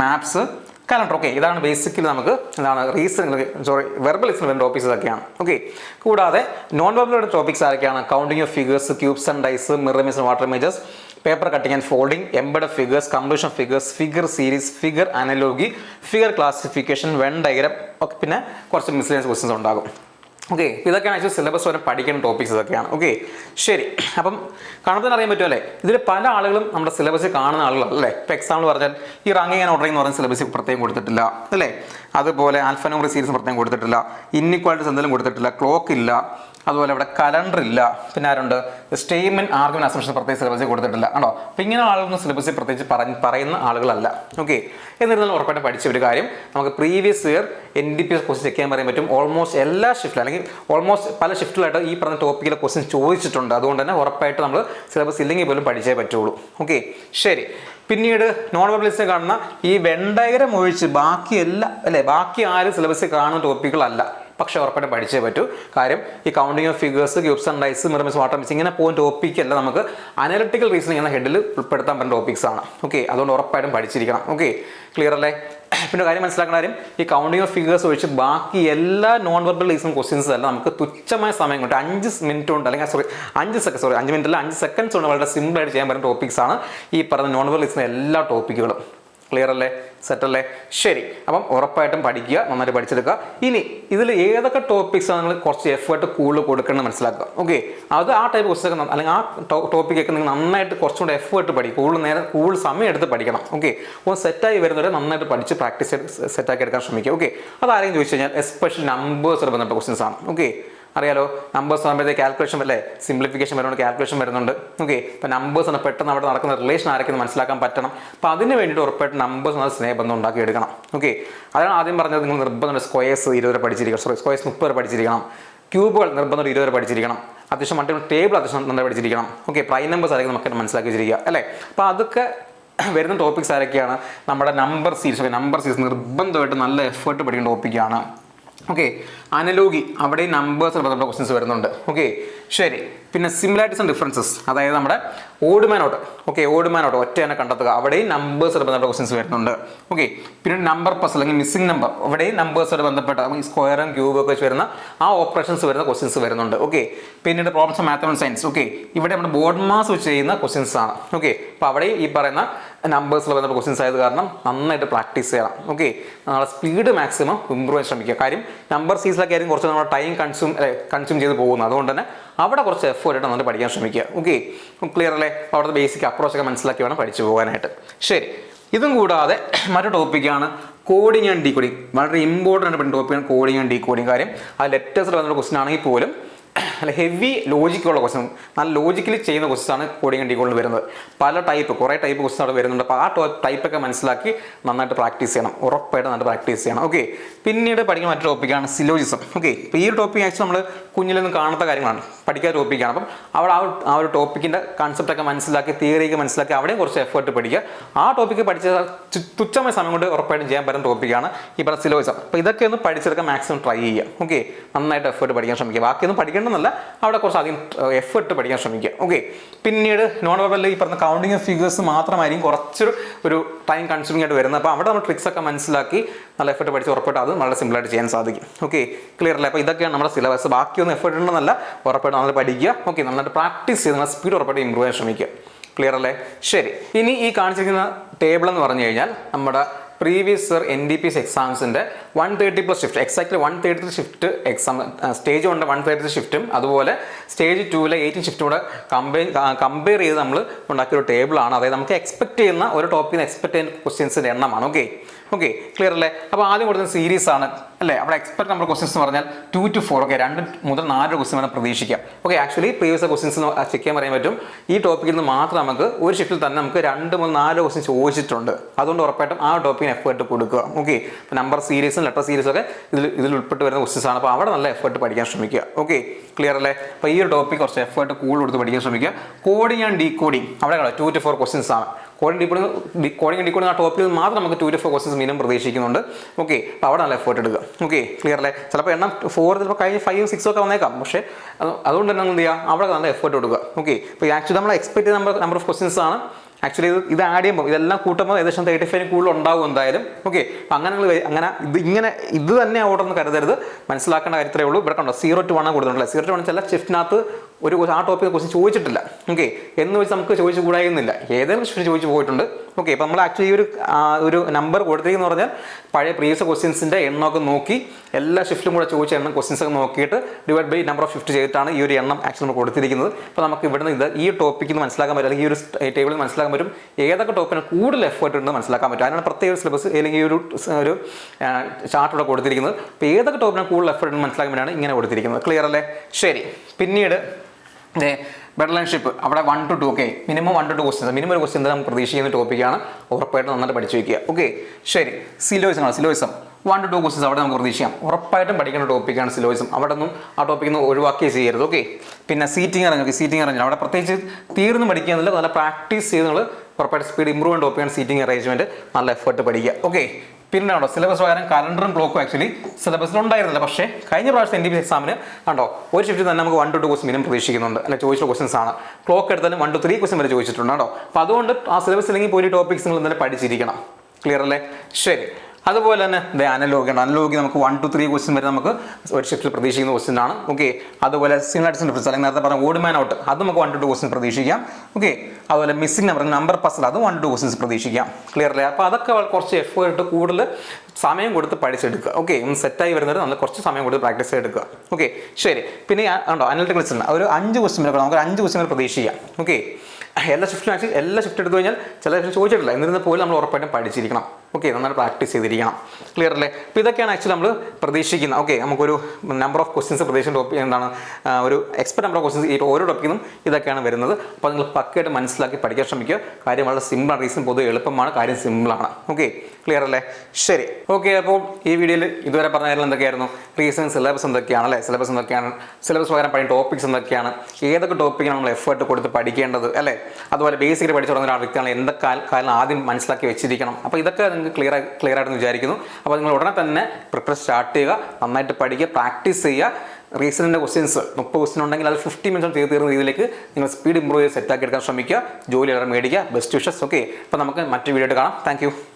maps calendar okay ഇതാണ് ബേസിക്കലി നമുക്ക് എന്താണ് റീസൺ സോറി വെർബൽ വരുന്ന ടോപ്പിക്സ് ഇതൊക്കെയാണ്. ഓക്കെ കൂടാതെ നോൺ വെർബൽ ടോപ്പിക്സ് ആരൊക്കെയാണ്? Counting of figures cubes and dice mirror image water images paper cutting and folding embed figures composition figures figure series figure analogy figure classification venn diagram ഒക്കെ പിന്നെ കുറച്ച് മിസ്ലേനിയസ് ക്വസ്റ്റ്യൻസ് ഉണ്ടാകും. ഓക്കെ ഇതൊക്കെയാണ് ആക്ച്വലി സിലബസ് വരെ പഠിക്കുന്ന ടോപ്പിക്സ് ഇതൊക്കെയാണ്. ഓക്കെ ശരി. അപ്പം കാണുന്നതിന് അറിയാൻ പറ്റുമല്ലേ ഇതിൽ പല ആളുകളും നമ്മുടെ സിലബസ് കാണുന്ന ആളുകളല്ലേ ഇപ്പോൾ എക്സാമ്പിൾ പറഞ്ഞാൽ ഈ റാങ്കിങ് ആൻഡ് ഓർഡറിംഗ് എന്ന് പറയുന്ന സിലബസ് പ്രത്യേകം കൊടുത്തിട്ടില്ല അല്ലേ? അതുപോലെ ആൽഫനോമറി സീരീസ് പ്രത്യേകം കൊടുത്തിട്ടില്ല ഇന്നിക്വാലിറ്റീസ് എന്തെങ്കിലും കൊടുത്തിട്ടില്ല ക്ലോക്ക് ഇല്ല അതുപോലെ ഇവിടെ കലണ്ടർ ഇല്ല. പിന്നെ ആരുണ്ട്? സ്റ്റേറ്റ്മെന്റ് ആർഗ്യുമെന്റ് അസംഷൻ പ്രത്യേകിച്ച് സിലബസിൽ കൊടുത്തിട്ടില്ല. ആണോ അപ്പൊ ഇങ്ങനെ ആളുകളൊന്നും സിലബസിൽ പ്രത്യേകിച്ച് പറഞ്ഞ് പറയുന്ന ആളുകളല്ല. ഓക്കെ എന്നിരുന്നാലും ഉറപ്പായിട്ട് പഠിച്ച ഒരു കാര്യം നമുക്ക് previous year N D P S question check ചെയ്യാൻ പറയാൻ പറ്റും. ഓൾമോസ്റ്റ് എല്ലാ ഷിഫ്റ്റിലും അല്ലെങ്കിൽ ഓൾമോസ്റ്റ് പല ഷിഫ്റ്റിലായിട്ട് ഈ പറഞ്ഞ ടോപ്പിക്കിലെ ക്വസ്റ്റ്യൻ ചോദിച്ചിട്ടുണ്ട്. അതുകൊണ്ട് തന്നെ ഉറപ്പായിട്ട് നമ്മൾ സിലബസ് ഇല്ലെങ്കിൽ പോലും പഠിച്ചേ പറ്റുള്ളൂ. ഓക്കെ ശരി. പിന്നീട് നോൺ വെബിലിസ്റ്റ് കാണുന്ന ഈ വെണ്ടയരം ഒഴിച്ച് ബാക്കി എല്ലാ അല്ലേ? ബാക്കി ആരും സിലബസിൽ കാണുന്ന ടോപ്പിക്കുകളല്ല പക്ഷേ ഉറപ്പായിട്ട് പഠിച്ചേ പറ്റൂ. കാര്യം ഈ counting of figures cubes and dice mirror images water miss ഇങ്ങനെ പോകുന്ന ടോപ്പിക് അല്ല നമുക്ക് അനലിറ്റിക്കൽ റീസണിങ് എന്ന ഹെഡിൽ ഉൾപ്പെടുത്താൻ പറ്റുന്ന ടോപ്പിക്സ് ആണ്. ഓക്കെ അതുകൊണ്ട് ഉറപ്പായിട്ടും പഠിച്ചിരിക്കണം. ഓക്കെ ക്ലിയർ അല്ലേ? പിന്നെ കാര്യം മനസ്സിലാക്കുന്ന കാര്യം ഈ കൗണ്ടിങ് ഓഫ് ഫിഗേഴ്സ് ഒഴിച്ച് ബാക്കി എല്ലാ നോൺ വെർബൽ റീസൺ ക്വസ്റ്റ്യൻസ് അല്ല നമുക്ക് തുച്ഛമായ സമയം കൊണ്ട് അഞ്ച് മിനിറ്റ് കൊണ്ട് അല്ലെങ്കിൽ സോറി അഞ്ച് സെക്കൻഡ് സോറി അഞ്ച് മിനിറ്റ് അല്ല അഞ്ച് സെക്കൻഡ്സ് കൊണ്ട് വളരെ സിമ്പിൾ ആയിട്ട് ചെയ്യാൻ പറ്റുന്ന ടോപ്പിക്സ് ആണ് ഈ പറഞ്ഞ നോൺ വെർബൽ റീസൺ എല്ലാ ടോപ്പിക്കുകളും ക്ലിയർ അല്ലേ? സെറ്റ് അല്ലേ? ശരി. അപ്പം ഉറപ്പായിട്ടും പഠിക്കുക നന്നായിട്ട് പഠിച്ചെടുക്കുക. ഇനി ഇതിൽ ഏതൊക്കെ ടോപ്പിക്സ് നിങ്ങൾ കുറച്ച് എഫേർട്ട് കൂടുതൽ കൊടുക്കണം മനസ്സിലാക്കുക. ഓക്കെ അത് ആ ടൈപ്പ് ക്വസ്റ്റ്യൻ അല്ലെങ്കിൽ ആ ടോപ്പിക്കൊക്കെ നിങ്ങൾ നന്നായിട്ട് കുറച്ചും കൂടെ എഫേർട്ട് പഠിക്കും കൂടുതൽ നേരം കൂടുതൽ സമയം എടുത്ത് പഠിക്കണം. ഓക്കെ അപ്പോൾ സെറ്റായി വരുന്നവരെ നന്നായിട്ട് പഠിച്ച് പ്രാക്ടീസ് സെറ്റാക്കി എടുക്കാൻ ശ്രമിക്കുക. ഓക്കെ അതാരെങ്കിലും ചോദിച്ചു കഴിഞ്ഞാൽ എസ്പെഷ്യൽ നമ്പേഴ്സ് ബന്ധപ്പെട്ട ക്വസ്റ്റ്യൻസ് ആണ്. ഓക്കെ അറിയാലോ നമ്പേഴ്സ് ആകുമ്പോഴത്തേക്ക് കാൽക്കുലേഷൻ അല്ലേ സിംപ്ലിഫിക്കേഷൻ വരുന്നുണ്ട് കാൽക്കുലേഷൻ വരുന്നുണ്ട്. ഓക്കെ ഇപ്പോൾ നമ്പേഴ്സ് ആണ് പെട്ടെന്ന് അവിടെ നടക്കുന്ന റിലേഷൻ ആരൊക്കെ മനസ്സിലാക്കാൻ പറ്റണം. അപ്പോൾ അതിന് വേണ്ടിയിട്ട് ഉറപ്പായിട്ട് നമ്പേഴ്സ് എന്ന സ്നേഹബന്ധം ഉണ്ടാക്കി എടുക്കണം. ഓക്കെ അതാണ് ആദ്യം പറഞ്ഞത് നിങ്ങൾ നിർബന്ധം സ്ക്വയേഴ്സ് ഇരുപത് പഠിച്ചിരിക്കണം. സോറി സ്ക്വയേഴ്സ് മുപ്പത് പഠിച്ചിരിക്കണം. ക്യൂബുകൾ നിർബന്ധം ഇരുപത് വരെ പഠിച്ചിരിക്കണം. അത്യാവശ്യം മറ്റേ ടേബിൾ അത്യാവശ്യം നന്നായി പഠിച്ചിരിക്കണം. ഓക്കെ പ്രൈം നമ്പേഴ്സ് ആയിരിക്കും നമുക്ക് മനസ്സിലാക്കി വെച്ചിരിക്കുക അല്ലേ? അപ്പോൾ അതൊക്കെ വരുന്ന ടോപ്പിക്സ് ആരൊക്കെയാണ്? നമ്മുടെ നമ്പർ സീരീസ് നമ്പർ സീരീസ് നിർബന്ധമായിട്ട് നല്ല എഫേർട്ട് പഠിക്കുന്ന ടോപ്പിക്കാണ് ഓക്കെ അനലോഗി അവിടെ നമ്പേഴ്സ് ക്വസ്റ്റ്യൻസ് വരുന്നുണ്ട്. ഓക്കെ ശരി. പിന്നെ സിമിലാരിറ്റീസ് ആൻഡ് ഡിഫറൻസസ് അതായത് നമ്മുടെ ഓടുമാനോട്ട്. ഓക്കെ ഓടുമാനോട്ട്. ഒറ്റ തന്നെ കണ്ടെത്തുക. അവിടെയും നമ്പേഴ്സ് ബന്ധപ്പെട്ട ക്വസ്റ്റ്യൻസ് വരുന്നുണ്ട്. ഓക്കെ പിന്നെ നമ്പർ പസ് അല്ലെങ്കിൽ മിസ്സിംഗ് നമ്പർ അവിടെയും നമ്പേഴ്സായിട്ട് ബന്ധപ്പെട്ട സ്ക്വയറും ക്യൂബും ഒക്കെ വെച്ച് വരുന്ന ആ ഓപ്പറേഷൻസ് വരുന്ന ക്വസ്റ്റ്യൻസ് വരുന്നുണ്ട്. ഓക്കെ പിന്നീട് problems of and science okay ഇവിടെ നമ്മുടെ ബോർഡ് മാസ് വെച്ച് ചെയ്യുന്ന ക്വസ്റ്റ്യൻസ് ആണ്. ഓക്കെ അപ്പോൾ അവിടെയും ഈ പറയുന്ന നമ്പേഴ്സിൽ ബന്ധപ്പെട്ട ക്വസ്റ്റ്യൻസ് ആയത് കാരണം നന്നായിട്ട് പ്രാക്ടീസ് ചെയ്യണം. ഓക്കെ നമ്മളെ സ്പീഡ് മാക്സിമം ഇമ്പ്രൂവ് ചെയ്യാൻ ശ്രമിക്കുക. കാര്യം നമ്പർ സീസിലൊക്കെ ആയിരിക്കും കുറച്ച് നമ്മുടെ ടൈം കൺസ്യൂം കൺസ്യൂം ചെയ്ത് പോകുന്നത്. അതുകൊണ്ട് തന്നെ അവിടെ കുറച്ച് എഫ് ഇട്ട് നന്നായിട്ട് പഠിക്കാൻ ശ്രമിക്കുക. ഓക്കെ ക്ലിയർ അല്ലേ? അവിടുത്തെ ബേസിക് അപ്രോച്ച് ഒക്കെ മനസ്സിലാക്കി വേണം പഠിച്ചു പോകാനായിട്ട്. ശരി. ഇതും കൂടാതെ മറ്റു ടോപ്പിക്കാണ് കോഡിങ് ആൻഡ് ഡീകോഡിങ് വളരെ ഇമ്പോർട്ടന്റ് ആയിട്ട് ടോപ്പിക്കാണ് കോഡിങ് ആൻഡ് ഡീകോഡിങ് കാര്യം ആ ലെറ്റേഴ്സിൽ വന്നിട്ട് ക്വസ്റ്റൻ ആണെങ്കിൽ പോലും അല്ല ഹെവി ലോജിക്കുള്ള ക്വസ്റ്റൻ നല്ല ലോജിക്കലി ചെയ്യുന്ന ക്വസ്റ്റൻ ആണ് കോഡിങ് ആൻഡ് ഡീകോഡിൽ വരുന്നത്. പല ടൈപ്പ് കുറേ ടൈപ്പ് ക്വസ്റ്റൻ അവിടെ വരുന്നുണ്ട്. അപ്പോൾ ആ ടൈപ്പൊക്കെ മനസ്സിലാക്കി നന്നായിട്ട് പ്രാക്ടീസ് ചെയ്യണം. ഉറപ്പായിട്ട് നന്നായിട്ട് പ്രാക്ടീസ് ചെയ്യണം. ഓക്കെ പിന്നീട് പഠിക്കുന്ന മറ്റൊരു ടോപ്പിക്കാണ് സിലോജിസം ഓക്കെ ഇപ്പോൾ ഈ ഒരു ടോപ്പിക് ആക്ച്വലി നമ്മൾ കുഞ്ഞിലൊന്നും കാണാത്ത കാര്യങ്ങളാണ്. പഠിക്കാത്ത ടോപ്പിക്കാണ് അപ്പം അവിടെ ആ ആ ഒരു ടോപ്പിക്കിന്റെ കൺസെപ്റ്റൊക്കെ മനസ്സിലാക്കി തിയറിയൊക്കെ മനസ്സിലാക്കി അവിടെയും കുറച്ച് എഫേർട്ട് പഠിക്കുക. ആ ടോപ്പിക്ക് പഠിച്ച തുച്ഛമായ സമയം കൊണ്ട് ഉറപ്പായിട്ടും ചെയ്യാൻ പറ്റുന്ന ടോപ്പിക്കാണ് ഈ പറഞ്ഞ സിലബസ് അപ്പോൾ ഇതൊക്കെ ഒന്ന് പഠിച്ചെടുക്കാൻ മാക്സിമം ട്രൈ ചെയ്യുക. ഓക്കെ നന്നായിട്ട് എഫേർട്ട് പഠിക്കാൻ ശ്രമിക്കുക. ബാക്കിയൊന്നും പഠിക്കണമെന്നല്ല അവിടെ കുറച്ച് അധികം എഫേർട്ട് പഠിക്കാൻ ശ്രമിക്കുക. ഓക്കെ പിന്നീട് നോൺ വെബലിൽ ഈ പറഞ്ഞ കൗണ്ടിങ് ഫിഗേഴ്സ് മാത്രമായിരിക്കും കുറച്ചൊരു ഒരു ടൈം കൺസ്യൂമിംഗ് ആയിട്ട് വരുന്നത്. അപ്പോൾ അവിടെ നമ്മൾ ട്രിക്സ് ഒക്കെ മനസ്സിലാക്കി നല്ല എഫേർട്ട് പഠിച്ച് ഉറപ്പായിട്ട് അത് വളരെ സിമ്പിളായിട്ട് ചെയ്യാൻ സാധിക്കും. ഓക്കെ ക്ലിയർ അല്ലേ? അപ്പോൾ ഇതൊക്കെയാണ് നമ്മുടെ സിലബസ് ബാക്കിയൊന്നും എഫേർട്ട് ഉണ്ടെന്നല്ല. ഉറപ്പായിട്ട് നമ്മൾ പഠിക്കുക. ഓക്കെ നന്നായിട്ട് പ്രാക്ടീസ് ചെയ്ത് നിങ്ങളുടെ സ്പീഡ് ഉറപ്പായിട്ട് ഇമ്പ്രൂവ് ചെയ്യാൻ ശ്രമിക്കുക. ക്ലിയർ അല്ലേ? ശരി. ഇനി ഈ കാണിച്ചിരിക്കുന്ന ടേബിൾ എന്ന് പറഞ്ഞു കഴിഞ്ഞാൽ നമ്മുടെ previous year N D P S എക്സാംസിന്റെ one thirty plus shift exactly one thirty three shift exam stage കൊണ്ട് വൺ തേർട്ടി ത്രീ ഷിഫ്റ്റും അതുപോലെ സ്റ്റേജ് ടൂവിലെ എയ്റ്റീൻ ഷിഫ്റ്റും കൂടെ കമ്പയർ കമ്പയർ ചെയ്ത് നമ്മൾ ഉണ്ടാക്കിയ ഒരു ടേബിളാണ് അതായത് നമുക്ക് എക്സ്പെക്ട് ചെയ്യുന്ന ഒരു ടോപ്പിൽ നിന്ന് എക്സ്പെക്ട് ചെയ്യുന്ന ക്വസ്റ്റ്യൻസിന്റെ എണ്ണമാണ്. ഓക്കെ ഓക്കെ ക്ലിയർ അല്ലേ? അപ്പോൾ ആദ്യം കൊടുക്കുന്ന സീരീസ് ആണ്. അല്ലേ? അവിടെ എക്സ്പെക്ട് നമ്മുടെ ക്വസ്റ്റ്യൻസ് എന്ന് പറഞ്ഞാൽ ടു ടു ഫോർ ഓക്കെ രണ്ട് മുതൽ നാല് ക്വസ്റ്റ്യൻ വേണം പ്രതീക്ഷിക്കാം. Okay actually previous questions check ചെയ്യാൻ പറയാൻ പറ്റും. ഈ ടോപ്പിക്കിൽ നിന്ന് മാത്രം നമുക്ക് ഒരു ഷിഫ്റ്റിൽ തന്നെ നമുക്ക് രണ്ട് മുതൽ നാല് ക്വസ്റ്റ്യൻ ചോദിച്ചിട്ടുണ്ട്. അതുകൊണ്ട് ഉറപ്പായിട്ടും ആ ടോപ്പിക്കിന് എഫേർട്ട് കൊടുക്കുക. ഓക്കെ നമ്പർ സീരീസും ലെറ്റർ സീരീസും ഒക്കെ ഇതിൽ ഇതിൽ ഉൾപ്പെട്ട് വരുന്ന ക്വസ്റ്റ്യൻസ് ആണ്. അപ്പോൾ അവിടെ നല്ല എഫേർട്ട് പഠിക്കാൻ ശ്രമിക്കുക. ഓക്കെ ക്ലിയർ അല്ലേ? അപ്പോൾ ഈ ഒരു ടോപ്പിക് കുറച്ച് എഫേർട്ട് കൂടുതൽ കൊടുത്ത് പഠിക്കാൻ ശ്രമിക്കുക. കോഡിങ് ആൻഡ് ഡീ ഡീകോഡിങ് അവിടെ ടു ടു ഫോർ ക്വസ്റ്റ്യൻസ് ആണ്. കോഡിംഗ് ഡീക്കോഡിംഗ് കോഡിംഗ് ഡീക്കോഡിംഗ് ആ ടോപ്പിൽ മാത്രം നമുക്ക് two two four questions minimum പ്രതീക്ഷിക്കുന്നുണ്ട്. ഓക്കെ അപ്പോൾ അവിടെ നല്ല എഫേർട്ട് എടുക്കുക. ഓക്കെ ക്ലിയർ അല്ലേ? ചിലപ്പോൾ എണ്ണം ഫോർ ചിലപ്പോൾ കഴിഞ്ഞ് ഫൈവ് സിക്സ് ഒക്കെ വന്നേക്കാം. പക്ഷേ അതുകൊണ്ട് തന്നെ എന്ത് ചെയ്യുക അവിടെ നല്ല എഫേർട്ട് കൊടുക്കുക ഓക്കെ ഇപ്പോൾ ആക്ച്വലി നമ്മൾ expect number number of questions ആണ്. ആക്ച്വലി ഇത് ഇത് ആഡ് ചെയ്യുമ്പോൾ ഇതെല്ലാം കൂട്ടുമ്പോൾ ഏകദേശം തേർട്ടി ഫൈവ് കൂടുതൽ ഉണ്ടാവും എന്തായാലും. ഓക്കെ അപ്പോൾ അങ്ങനെ നിങ്ങൾ അങ്ങനെ ഇത് ഇങ്ങനെ ഇത് തന്നെ ഓർഡർ എന്ന് കരുതരുത്. മനസ്സിലാക്കേണ്ട കാര്യത്തിലേ ഉള്ളൂ. ഇവിടെ കണ്ടോ സീറോ ടു വൺ കൊടുത്തിട്ടുണ്ടല്ലോ സീറോ ടു വൺ ചില ഷിഫ്റ്റിനകത്ത് ഒരു ആ ടോപ്പിക് കുറിച്ച് ചോദിച്ചിട്ടില്ല. ഓക്കെ എന്ന് വെച്ച് നമുക്ക് ചോദിച്ചു കൂടായിരുന്നില്ല. ഏതെങ്കിലും ക്വസ്റ്റ്യൻ ചോദിച്ചു പോയിട്ടുണ്ട്. ഓക്കെ ഇപ്പം നമ്മൾ ആക്ച്വലി ഒരു ഒരു നമ്പർ കൊടുത്തിരിക്കുന്നു പറഞ്ഞാൽ പഴയ പ്രീവിയസ് ക്വസ്റ്റ്യൻസിന്റെ എണ്ണമൊക്കെ നോക്കി എല്ലാ ഷിഫ്റ്റും കൂടെ ചോദിച്ച എണ്ണം ക്വസ്റ്റ്യൻസ് ഒക്കെ നോക്കിയിട്ട് divide by number of shift ചെയ്തിട്ടാണ് ഈ ഒരു എണ്ണം ആക്ച്വലി നമ്മൾ കൊടുത്തിരിക്കുന്നത്. അപ്പോൾ നമുക്ക് ഇവിടുന്ന് ഇത് ഈ ടോപ്പിക്കിൽ നിന്ന് മനസ്സിലാക്കാൻ പറ്റും. അല്ലെങ്കിൽ ഈ ഒരു ടേബിളിൽ മനസ്സിലാക്കാൻ പറ്റും. ഏതൊക്കെ ടോപ്പിന് കൂടുതൽ എഫേർട്ട് ഉണ്ടെന്ന് മനസ്സിലാക്കാൻ പറ്റും. അതിനാണ് പ്രത്യേക സിലബസ് അല്ലെങ്കിൽ ഈ ഒരു ഒരു ഇവിടെ കൊടുത്തിരിക്കുന്നത്. അപ്പോൾ ഏതൊക്കെ ടോപ്പിന് കൂടുതൽ എഫേർട്ട് ഉണ്ടെന്ന് മനസ്സിലാക്കാൻ വേണ്ടിയാണ് ഇങ്ങനെ കൊടുത്തിരിക്കുന്നത്. ക്ലിയർ അല്ലേ? ശരി. പിന്നീട് ബെഡർലൻഷിപ്പ് അവിടെ one two two okay minimum one two two questions minimum ഒരു ക്വസ്റ്റ്യൻ നമുക്ക് പ്രതീക്ഷിക്കുന്ന ടോപ്പിക്കാണ് ഉറപ്പായിട്ട് നന്നായിട്ട് പഠിച്ചു വയ്ക്കുക. ഓക്കെ ശരി. സിലോയിസം ആണ് syllogism one two two questions അവിടെ നമുക്ക് പ്രതീക്ഷിക്കാം. ഉറപ്പായിട്ടും പഠിക്കേണ്ട ടോപ്പിക്കാണ് സിലോയിസം അവിടെ നിന്നും ആ ടോപ്പിക്കിൽ നിന്ന് ഒഴിവാക്കുകയും ചെയ്യരുത് ഓക്കെ പിന്നെ സീറ്റിംഗ് അറേഞ്ച് സീറ്റിംഗ് അറേഞ്ച് അവിടെ പ്രത്യേകിച്ച് തീർന്ന് പഠിക്കുന്നില്ല നല്ല പ്രാക്ടീസ് ചെയ്ത് നിങ്ങൾ ഉറപ്പായിട്ട് സ്പീഡ് ഇമ്പ്രൂവ് ചെയ്യുന്ന ടോപ്പിക്കാണ് സീറ്റിംഗ് അറേഞ്ച്മെന്റ് നല്ല എഫേർട്ട് പഠിക്കുക ഓക്കെ പിന്നെ ഉണ്ടോ സിലബസ് പ്രകാരം കലണ്ടറും ബ്ലോക്കും ആക്ച്വലി സിലബസിൽ ഉണ്ടായിരുന്നില്ല. പക്ഷേ കഴിഞ്ഞ പ്രാവശ്യം എൻ ഡി പി എക്സാമിന് ഉണ്ടോ ഒരു ഷിഫ്റ്റ് തന്നെ നമുക്ക് one two two question minimum പ്രതീക്ഷിക്കുന്നുണ്ട്. അല്ല ചോദിച്ച ക്വസ്റ്റൻസ് ആണ്. ക്ലോക്ക് എടുത്താലും വൺ ടു ത്രീ ക്വസ്റ്റൻ വരെ ചോദിച്ചിട്ടുണ്ട് കേട്ടോ. അപ്പോൾ അതുകൊണ്ട് ആ സിലബസ് ഇല്ലെങ്കിൽ പോയി ടോപ്പിക്സ് നിങ്ങൾ ഇന്നലെ പഠിച്ചിരിക്കണം. ക്ലിയർ അല്ലേ? ശരി. അതുപോലെ തന്നെ ദ അനലോഗ് ഉണ്ട് അനലോഗ് നമുക്ക് വൺ ടു ത്രീ ക്വസ്റ്റൻ വരെ നമുക്ക് ഒരു ഷിഫ്റ്റിൽ പ്രതീക്ഷിക്കുന്ന ക്വസ്റ്റൻ ആണ്. ഓക്കെ അതുപോലെ സിമിലാരിറ്റി ഡിഫറൻസ് അല്ലെങ്കിൽ നേരത്തെ പറഞ്ഞ ഓഡ് മാൻ ഔട്ട് അത് നമുക്ക് വൺ ടു ടു ക്വസ്റ്റൻ പ്രതീക്ഷിക്കാം. ഓക്കെ അതുപോലെ മിസ്സിംഗ് നമ്പർ നമ്പർ പസൽ അത് വൺ ടു ക്വസ്റ്റൻസ് പ്രതീക്ഷിക്കാം. ക്ലിയർ അല്ലേ? അപ്പോൾ അതൊക്കെ കുറച്ച് എഫേർട്ട് കൂടുതൽ സമയം കൊടുത്ത് പഠിച്ചെടുക്കുക. ഓക്കെ ഒന്ന് സെറ്റായി വരുന്നത് നല്ല കുറച്ച് സമയം കൊടുത്ത് പ്രാക്ടീസ് ചെയ്തെടുക്കുക. ഓക്കെ ശരി. പിന്നെ ഉണ്ടോ അനലിറ്റിക്കൽ ഉണ്ട്. ഒരു അഞ്ച് ക്വസ്റ്റൻ വരെ നമുക്ക് അഞ്ച് ക്വസ്റ്റൻ വരെ പ്രതീക്ഷിക്കാം. ഓക്കെ എല്ലാ ഷിഫ്റ്റിലും ആക്ച്വലി എല്ലാ ഷിഫ്റ്റ് എടുത്തു കഴിഞ്ഞാൽ ചില ചോദിച്ചിട്ടില്ല. എന്നിരുന്ന പോലും നമ്മൾ ഉറപ്പായിട്ടും പഠിച്ചിരിക്കണം. ഓക്കെ നന്നായിട്ട് പ്രാക്ടീസ് ചെയ്തിരിക്കണം. ക്ലിയർ അല്ലേ? അപ്പോൾ ഇതൊക്കെയാണ് ആക്ച്വലി നമ്മൾ പ്രതീക്ഷിക്കുന്നത്. ഓക്കെ നമുക്കൊരു നമ്പർ ഓഫ് ക്വസ്റ്റ്യൻസ് പ്രതീക്ഷിക്കുന്ന ടോപ്പിക് എന്താണ്? ഒരു എക്സ്പെക്ട് നമ്പർ ഓഫ് ക്വസ്റ്റ്യൻസ് ഈ ഓരോ ടോപ്പിക്കും ഇതൊക്കെയാണ് വരുന്നത്. അപ്പോൾ നിങ്ങൾ പക്കയായിട്ട് മനസ്സിലാക്കി പഠിക്കാൻ ശ്രമിക്കുക. കാര്യം വളരെ സിമ്പിളാണ് റീസൺ പൊതുവെ എളുപ്പമാണ് കാര്യം സിമ്പിളാണ് ഓക്കെ ക്ലിയർ അല്ലേ? ശരി. ഓക്കെ അപ്പോൾ ഈ വീഡിയോയിൽ ഇതുവരെ പറഞ്ഞ കാര്യങ്ങൾ എന്തൊക്കെയായിരുന്നു? റീസൺ സിലബസ് എന്തൊക്കെയാണ് അല്ലേ? സിലബസ് എന്തൊക്കെയാണ്? സിലബസ് പകരം പഠിക്കുന്ന ടോപ്പിക്സ് എന്തൊക്കെയാണ്? ഏതൊക്കെ ടോപ്പിക്കാണ് നമ്മൾ എഫേർട്ട് കൊടുത്ത് പഠിക്കേണ്ടത് അല്ലേ? അതുപോലെ ബേസിക്കലി പഠിച്ചു തുടങ്ങുന്ന ഒരു വ്യക്തിയാണ് എന്തൊക്കെ കാലം ആദ്യം മനസ്സിലാക്കി വെച്ചിരിക്കണം. അപ്പോൾ ഇതൊക്കെ നിങ്ങൾക്ക് ക്ലിയർ ക്ലിയർ ആയിട്ട് വിചാരിക്കുന്നു. അപ്പോൾ നിങ്ങൾ ഉടനെ തന്നെ പ്രിപ്പയർ സ്റ്റാർട്ട് ചെയ്യുക നന്നായിട്ട് പഠിക്കുക പ്രാക്ടീസ് ചെയ്യുക. റീസണിന്റെ ക്വസ്റ്റ്യൻസ് മുപ്പത് ക്വസ്റ്റ്യൻ ഉണ്ടെങ്കിൽ അത് ഫിഫ്റ്റി മിനിറ്റ്സ് ചെയ്ത് തീർന്ന രീതിയിലേക്ക് നിങ്ങൾ സ്പീഡ് ഇമ്പ്രൂവ് ചെയ്ത് സെറ്റാക്കി എടുക്കാൻ ശ്രമിക്കുക. ജോലി എല്ലാവരും മേടിക്കുക. ബെസ്റ്റ് വിഷസ് ഓക്കെ അപ്പോൾ നമുക്ക് മറ്റു വീഡിയോ കാണാം. താങ്ക്